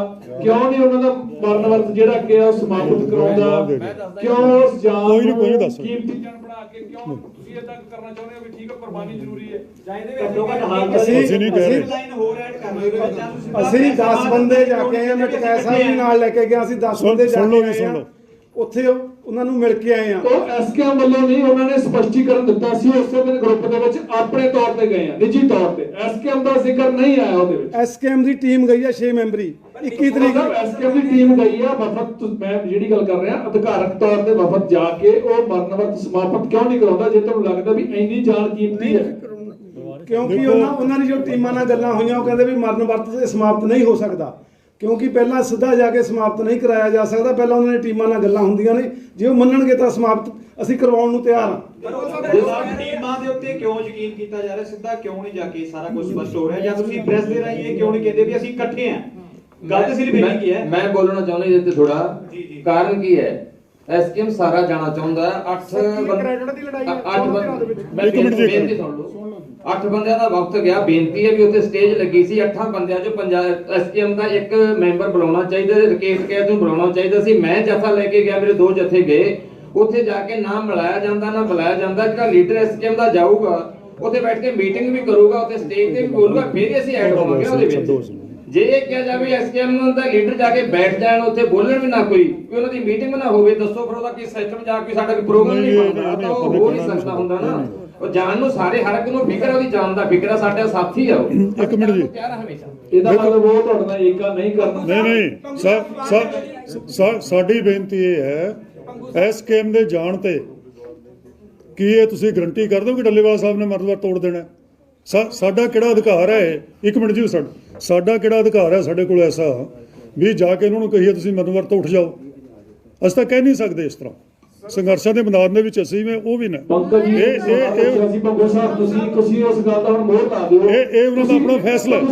ਕਿਉਂ ਨਹੀਂ ਉਹਨਾਂ ਦਾ ਮਰਨ ਵਰਤ ਜਿਹੜਾ ਕਿ ਆ ਉਹ ਸਮਾਪਤ ਕਰਾਉਂਦਾ? ਕਿਉਂ ਉਸ ਜਾਨ ਨੂੰ। ਕੀਮਤੀ ਜਾਨ ਬਣਾ ਕੇ ਕਿਉਂ ਤੁਸੀਂ ਇਦਾਂ ਕਰਨਾ ਚਾਹੁੰਦੇ ਹੋ ਵੀ ਠੀਕ ਹੈ ਕੁਰਬਾਨੀ ਜ਼ਰੂਰੀ ਹੈ। ਜਾਂ ਇਹਦੇ ਘੱਟੋ ਘੱਟ ਹਾਲ ਵਿੱਚ ਅਸੀਂ- ਅਸੀਂ ਨਹੀਂ ਕਹਿ ਰਹੇ ਲਾਈਨ ਹੋਰ ਐਡ ਕਰ ਲਓ ਅਸੀਂ 10 ਬੰਦੇ ਜਾ ਕੇ ਆਏ ਹਾਂ ਮੈਂ ਟਕੈ ਸਾਹਿਬ ਵੀ ਨਾਲ ਲੈ ਕੇ ਗਿਆ ਅਸੀਂ 10 ਸੁਣ- ਬੰਦੇ ਜਾ ਸੁਣ ਲਓ ਕੇ ਜੀ, ਆਏ ਸੁਣ ਹਾਂ ਲਓ। ਉੱਥੇ ਉਹ- ਉਹਨਾਂ ਨੂੰ ਮਿਲ ਕੇ ਆਏ ਹਾਂ ਉਹ ਐਸਕੇਐਮ ਵੱਲੋਂ ਨਹੀਂ ਉਹਨਾਂ ਨੇ ਸਪਸ਼ਟੀਕਰਨ ਦਿੱਤਾ ਸੀ ਉਸੇ ਦਿਨ ਗਰੁੱਪ ਦੇ ਵਿੱਚ ਆਪਣੇ ਤੌਰ ਤੇ ਗਏ ਆ ਨਿੱਜੀ ਤੌਰ ਤੇ। ਐਸਕੇਐਮ ਦਾ ਜ਼ਿਕਰ ਨਹੀਂ ਆਇਆ ਉਹਦੇ ਵਿੱਚ। ਐਸਕੇਐਮ ਦੀ ਟੀਮ ਗਈ ਹੈ 6 ਮੈਂਬਰੀ। 21 ਤਰੀਕ ਨੂੰ ਐਸਕੇਐਮ ਦੀ ਟੀਮ ਗਈ ਆ ਵਫਦ ਮੈਂ ਜਿਹੜੀ ਗੱਲ ਕਰ ਰਿਹਾ ਅਧਿਕਾਰਕ ਤੌਰ ਤੇ ਵਫਦ ਜਾ ਕੇ ਉਹ ਮਰਨ ਵਰਤ ਸਮਾਪਤ ਕਿਉਂ ਨਹੀਂ ਕਰਾਉਂਦਾ ਜੇ ਤੁਹਾਨੂੰ ਲੱਗਦਾ ਵੀ ਇੰਨੀ ਜਾਨ ਕੀਮਤੀ ਹੈ। ਕਿਉਂਕਿ ਉਹਨਾਂ ਉਹਨਾਂ ਦੀ ਜੋ ਟੀਮਾਂ ਨਾਲ ਗੱਲਾਂ ਹੋਈਆਂ ਉਹ ਕਹਿੰਦੇ ਵੀ ਮਰਨ ਵਰਤ ਤੇ ਸਮਾਪਤ ਨਹੀਂ ਹੋ ਸਕਦਾ। ਕਿਉਂਕਿ ਪਹਿਲਾਂ ਸਿੱਧਾ ਜਾ ਕੇ ਸਮਾਪਤ ਨਹੀਂ ਕਰਾਇਆ ਜਾ ਸਕਦਾ ਪਹਿਲਾਂ ਉਹਨਾਂ ਨੇ ਟੀਮਾਂ ਨਾਲ ਗੱਲਾਂ ਹੁੰਦੀਆਂ ਨੇ। ਜੇ ਉਹ ਮੰਨਣਗੇ ਤਾਂ ਸਮਾਪਤ ਅਸੀਂ ਕਰਵਾਉਣ ਨੂੰ ਤਿਆਰ ਹਾਂ। ਟੀਮਾਂ ਦੇ ਉੱਤੇ ਕਿਉਂ ਯਕੀਨ ਕੀਤਾ ਜਾ ਰਿਹਾ? ਸਿੱਧਾ ਕਿਉਂ ਨਹੀਂ ਜਾ ਕੇ ਸਾਰਾ ਕੁਝ ਸਪਸ਼ਟ ਹੋ ਰਿਹਾ? ਜਾਂ ਤੁਸੀਂ ਪ੍ਰੈਸ ਦੇ ਰਾਹੀਂ ਇਹ ਕਿਉਂ ਨਹੀਂ ਕਹਿੰਦੇ ਵੀ ਅਸੀਂ ਇਕੱਠੇ ਆ ਗੱਲ ਤਾਂ ਸਿਰਫ ਇੰਨੀ ਕੀ ਹੈ। ਮੈਂ ਬੋਲਣਾ ਚਾਹੁੰਦਾ ਜੀ ਤੇ ਥੋੜਾ ਜੀ, ਜੀ। ਕਾਰਨ ਕੀ ਹੈ? ਐਸਕੇਐਮ ਸਾਰਾ ਜਾਣਾ ਚਾਹੁੰਦਾ ਹੈ। 8 ਕ੍ਰੈਡਿਟ ਦੀ ਲੜਾਈ ਹੈ, ਅੱਠ ਚੋਣ ਬੰਦੇ ਘਰਾਂ ਦੇ ਵਿੱਚ। ਮੈਂ ਇੱਕ ਮਿੰਟ ਜੀ, ਇੱਕ ਬੇਨਤੀ ਸੁਣ ਲਓ। ਅੱਠ ਬੰਦਿਆਂ ਦਾ ਵਕਤ ਗਿਆ। ਬੇਨਤੀ ਹੈ ਵੀ ਉੱਥੇ ਸਟੇਜ ਲੱਗੀ ਸੀ। ਅੱਠਾਂ ਬੰਦਿਆਂ ਚੋਂ ਪੰਜਾਬ ਐਸਕੇਐਮ ਦਾ ਇੱਕ ਮੈਂਬਰ ਬੁਲਾਉਣਾ ਚਾਹੀਦਾ ਸੀ। ਰਕੇਸ਼ ਕੈਦ ਨੂੰ ਬੁਲਾਉਣਾ ਚਾਹੀਦਾ ਸੀ। ਮੈਂ ਜਥਾ ਲੈ ਕੇ ਗਿਆ। ਮੇਰੇ ਦੋ ਜਥੇ ਗਏ। ਉੱਥੇ ਜਾ ਕੇ ਨਾ ਮਿਲਾਇਆ ਜਾਂਦਾ ਨਾ ਬੁਲਾਇਆ ਜਾਂਦਾ। ਜਿਹੜਾ ਲੀਡਰ ਐਸਕੇਐਮ ਦਾ ਜਾਊਗਾ ਉੱਥੇ ਬੈਠ ਕੇ ਮੀਟਿੰਗ ਵੀ ਕਰੂਗਾ। ਉੱਥੇ ਸਟੇਜ ਤੇ ਵੀ ਬੋਲੂਗਾ। ਫਿਰ ਅਸੀਂ ਐਡ ਹੋਵਾਂਗੇ ਉਹਦੇ ਵਿੱਚ। ਜੇ ਇਹ ਕਿਹਾ ਜਾਵੇ ਐਸਕੇਐਮ ਦਾ ਲੀਡਰ ਜਾ ਕੇ ਬੈਠ ਜਾਣ ਉੱਥੇ ਬੋਲਣ ਵੀ ਨਾ ਕੋਈ ਕਿ ਉਹਨਾਂ ਦੀ ਮੀਟਿੰਗ ਨਾ ਹੋਵੇ ਦੱਸੋ ਫਿਰ ਉਹਦਾ ਕੀ ਸਿਸਟਮ ਜਾ ਕੇ ਸਾਡਾ ਕੋਈ ਪ੍ਰੋਗਰਾਮ ਨਹੀਂ ਬਣਦਾ ਤਾਂ ਉਹ ਹੋ ਨਹੀਂ ਸਕਦਾ ਹੁੰਦਾ ਨਾ। ਉਹ ਜਾਨ ਨੂੰ ਸਾਰੇ ਹਰ ਇੱਕ ਨੂੰ ਫਿਕਰ ਉਹਦੀ ਜਾਨ ਦਾ ਫਿਕਰ ਸਾਡਾ ਸਾਥੀ ਆ ਉਹ। ਇੱਕ ਮਿੰਟ ਜੀ। ਆ ਇਹਦਾ ਮਤਲਬ ਉਹ ਤੁਹਾਡੇ ਨਾਲ ਏਕਾ ਨਹੀਂ ਕਰਨਾ। ਨਹੀਂ ਨਹੀਂ ਸਾਡੀ ਬੇਨਤੀ ਇਹ ਹੈ ਐਸਕੇਐਮ ਦੇ ਜਾਣ ਤੇ ਕੀ ਇਹ ਤੁਸੀਂ ਗਰੰਟੀ ਕਰ ਦਿਓ ਕਿ ਡੱਲੇਵਾਲ ਸਾਹਿਬ ਨੇ ਮਰਦਵਾ ਤੋੜ ਦੇਣਾ? ਸਾਡਾ ਕਿਹੜਾ ਅਧਿਕਾਰ ਹੈ? ਇੱਕ ਮਿੰਟ ਜੀ ਸਾਡਾ ਸਾਡਾ ਕਿਹੜਾ ਅਧਿਕਾਰ ਹੈ ਸਾਡੇ ਕੋਲ ਐਸਾ? ਵੀ ਜਾ ਕੇ ਉਹਨਾਂ ਨੂੰ ਕਹੀਏ ਤੁਸੀਂ ਮਰਦਵਾਰ ਤੋਂ ਉੱਠ ਜਾਓ। ਅਸੀਂ ਤਾਂ ਕਹਿ ਨਹੀਂ ਸਕਦੇ ਇਸ ਤਰ੍ਹਾਂ। ਸੰਘਰਸ਼ਾਂ ਦੇ ਮੈਦਾਨ ਦੇ ਵਿੱਚ ਅਸੀਂ ਵੀ ਉਹ ਵੀ ਨੇ। ਇਹ- ਇਹ- ਇਹ- ਅਸੀਂ ਪੰਕਜ ਸਾਹਿਬ ਤੁਸੀਂ ਤੁਸੀਂ ਉਸ ਗੱਲ ਦਾ ਹੁਣ ਮੋਹਰ ਲਾ ਦਿਓ। ਇਹ- ਇਹ ਉਹਨਾਂ ਦਾ ਆਪਣਾ ਫੈਸਲਾ ਹੈ।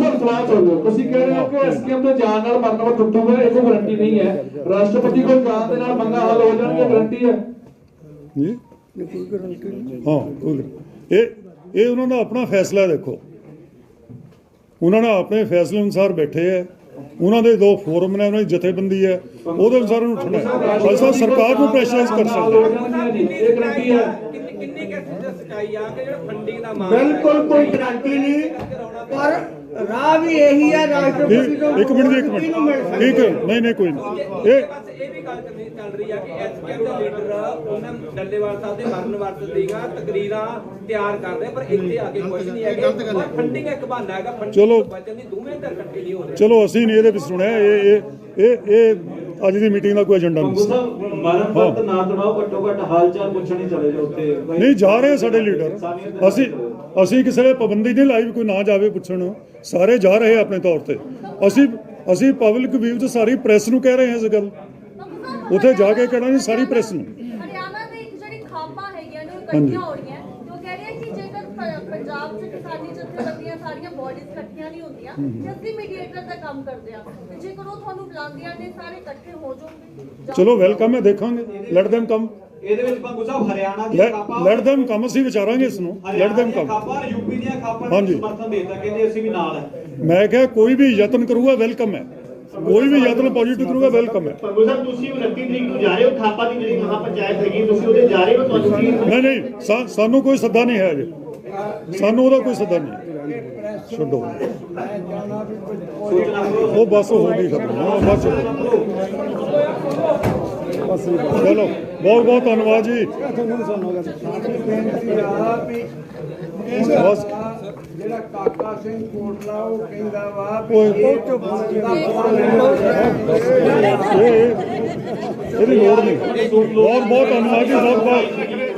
ਤੁਸੀਂ ਕਹਿ ਰਹੇ ਹੋ ਕਿ ਐਸਕੇਐਮ ਦੇ ਜਾਣ ਨਾਲ ਮਰਨ ਵਰ ਟੁੱਟੂਗਾ ਇਹ ਕੋਈ ਗਾਰੰਟੀ ਨਹੀਂ ਹੈ। ਰਾਸ਼ਟਰਪਤੀ ਕੋਲ ਜਾਣ ਦੇ ਨਾਲ ਮੰਗਾ ਹੱਲ ਹੋ ਜਾਣਗੇ ਗਾਰੰਟੀ ਹੈ। ਜੀ? ਹਾਂ ਇਹ ਇਹ ਉਹਨਾਂ ਦਾ ਆਪਣਾ ਫੈਸਲਾ ਦੇਖੋ। ਉਹਨਾਂ ਨੇ ਆਪਣੇ ਫੈਸਲੇ ਅਨੁਸਾਰ ਬੈਠੇ ਹੈ। ਉਹਨਾਂ ਦੇ ਦੋ ਫੋਰਮ ਨੇ ਉਹਨਾਂ ਦੀ ਜਥੇਬੰਦੀ ਹੈ। ਉਹਦੇ ਅਨੁਸਾਰ ਉਹਨੂੰ ਉੱਠਣਾ ਹੈ। ਖਾਲਸਾ ਸਰਕਾਰ ਨੂੰ ਪ੍ਰੈਸ਼ਰਾਈਜ਼ ਕਰ ਸਕਦਾ ਹੈ। ਕਿੰਨੀ ਕਿੰਨੀ ਕੈਸੀ ਸਚਾਈ ਆ ਕਿ ਜਿਹੜਾ ਫੰਡਿੰਗ ਦਾ ਮਾਮਲਾ ਬਿਲਕੁਲ ਕੋਈ ਗਰੰਟੀ ਨਹੀਂ ਪਰ ਰਾਹ ਵੀ ਇਹੀ ਹੈ ਰਾਸ਼ਟਰਪਤੀ ਤੋਂ ਇੱਕ ਮਿੰਟ ਜੀ ਇੱਕ ਮਿੰਟ। ਨੂੰ ਠੀਕ ਹੈ ਨਹੀਂ ਨਹੀਂ ਕੋਈ ਨਹੀਂ। ਇਹ ਬਸ ਇਹ ਵੀ ਗੱਲ ਕਰਨੀ ਚੱਲ ਰਹੀ ਆ ਕਿ ਐਸਕੇਐਮ ਦਾ ਲੀਡਰ ਉਹਨਾਂ ਡੱਲੇਵਾਲ ਸਾਹਿਬ ਦੇ ਮਰਨ ਵਰਤ ਦੀਆਂ ਤਕਰੀਰਾਂ ਤਿਆਰ ਕਰਦੇ ਪਰ ਇੱਥੇ ਆ ਕੇ ਕੁਝ ਨਹੀਂ ਹੈਗਾ। ਫੰਡਿੰਗ ਇੱਕ ਬਹਾਨਾ ਹੈਗਾ ਫੰਡਿੰਗ ਚਲੋ। ਤੋਂ ਬਚਣ ਦੀ ਦੋਵੇਂ ਧਿਰ ਇਕੱਠੇ ਨਹੀਂ ਹੋ ਰਹੇ। ਚਲੋ ਅਸੀਂ ਨਹੀਂ ਇਹਦੇ ਵਿੱਚ ਸੁਣਿਆ। ਇਹ ਇਹ ਇਹ ਇਹ ਅੱਜ ਦੀ ਮੀਟਿੰਗ ਦਾ ਕੋਈ ਏਜੰਡਾ ਨਹੀਂ। ਸੀ। ਸਾਹਿਬ ਮਰਨ ਵਕਤ ਨਾ ਤਣਾਓ ਘੱਟੋ ਘੱਟ ਹਾਲ ਚਾਲ ਪੁੱਛਣੀ ਚਲੇ ਜਾਓ ਉੱਥੇ। ਨਹੀਂ ਜਾ ਰਹੇ ਸਾਡੇ ਲੀਡਰ। ਅਸੀਂ ਅਸੀਂ ਕਿਸੇ ਦੇ ਪਾਬੰਦੀ ਨਹੀਂ ਲਾਈ ਵੀ ਕੋਈ ਨਾ ਜਾਵੇ ਪੁੱਛਣ। ਸਾਰੇ ਜਾ ਰਹੇ ਆਪਣੇ ਤੌਰ ਤੇ। ਅਸੀਂ ਅਸੀਂ ਪਬਲਿਕ ਵੀਵ ਚ ਸਾਰੀ ਪ੍ਰੈਸ ਨੂੰ ਕਹਿ ਰਹੇ ਹਾਂ ਇਸ ਗੱਲ। ਉੱਥੇ ਜਾ ਕੇ ਕਹਿਣਾ ਨਹੀਂ ਸਾਰੀ ਪ੍ਰੈਸ ਨੂੰ। ਹਰਿਆਣਾ ਦੇ ਜਿਹੜੀ ਖਾਪਾ ਇਕੱਠੀਆਂ ਹੋ ਰਹੀਆਂ। ਤੇ ਉਹ ਕਹਿ ਰਹੇ ਕਿ ਜੇਕਰ ਪੰਜਾਬ 'ਚ ਕਿਸਾਨੀ ਜਥੇਬੰਦੀਆਂ ਸਾਰੀਆਂ ਬਾਡੀਜ਼ ਇਕੱਠੀਆਂ ਨਹੀਂ ਹੁੰਦੀਆਂ ਤੇ ਅਸੀਂ ਮੀਡੀਏਟਰ ਦਾ ਕੰਮ ਕਰਦੇ ਆ ਤੇ ਜੇਕਰ ਉਹ ਤੁਹਾਨੂੰ ਬੁਲਾਉਂਦੀਆਂ ਨੇ ਸਾਰੇ ਇਕੱਠੇ ਹੋ ਜਾਓਗੇ। ਚਲੋ ਵੈਲਕਮ ਹੈ ਦੇਖਾਂਗੇ। ਲੈਟ them ਕਮ ਇਹਦੇ ਵਿੱਚ ਬੰਗੂ ਸਾਹਿਬ ਹਰਿਆਣਾ ਦੀ ਲੈਟ them ਕਮ ਅਸੀਂ ਵਿਚਾਰਾਂਗੇ ਇਸ ਨੂੰ। ਲੈਟ them ਕਮ ਖਾਪਾ ਯੂਪੀ ਦੀਆਂ ਖਾਪਾਂ। ਨੂੰ ਸਮਰਥਨ ਦੇਤਾ ਕਹਿੰਦੇ ਅਸੀਂ ਵੀ ਨਾਲ ਹੈ ਮੈਂ ਕਿਹਾ ਕੋਈ ਵੀ ਯਤਨ ਕਰੂਗਾ ਵੈਲਕਮ ਹੈ। ਕੋਈ ਵੀ ਯਤਨ ਪੋਜ਼ਿਟਿਵ ਕਰੂਗਾ ਵੈਲਕਮ ਹੈ। ਪ੍ਰਭੂ ਸਾਹਿਬ ਤੁਸੀਂ 29 ਤਰੀਕ ਨੂੰ ਜਾ ਰਹੇ ਹੋ ਥਾਪਾ ਦੀ ਜਿਹੜੀ ਮਹਾ ਪੰਚਾਇਤ ਹੈਗੀ ਤੁਸੀਂ ਉਹਦੇ ਜਾ ਰਹੇ ਹੋ ਤੁਹਾਨੂੰ ਕੀ ਨਹੀਂ ਨਹੀਂ ਸਾਨੂੰ ਕੋਈ ਸੱਦਾ ਨਹੀਂ ਹੈ ਅਜੇ। ਸਾਨੂੰ ਉਹਦਾ ਕੋਈ ਸੱਦਾ ਨਹੀਂ। ਛੱਡੋ। ਉਹ ਬਸ ਹੋ ਗਈ ਖਤਮ। ਉਹ ਬਸ ਚਲੋ, ਬਹੁਤ ਬਹੁਤ ਧੰਨਵਾਦ ਜੀ। ਬਸ। ਜਿਹੜਾ ਕਾਕਾ ਸਿੰਘ ਕੋਟਲਾ ਉਹ ਕਹਿੰਦਾ ਵਾ ਓਏ ਇਹ ਇਹਦੀ ਲੋੜ ਨਹੀਂ। ਬਹੁਤ ਬਹੁਤ ਧੰਨਵਾਦ ਜੀ, ਬਹੁਤ ਬਹੁਤ।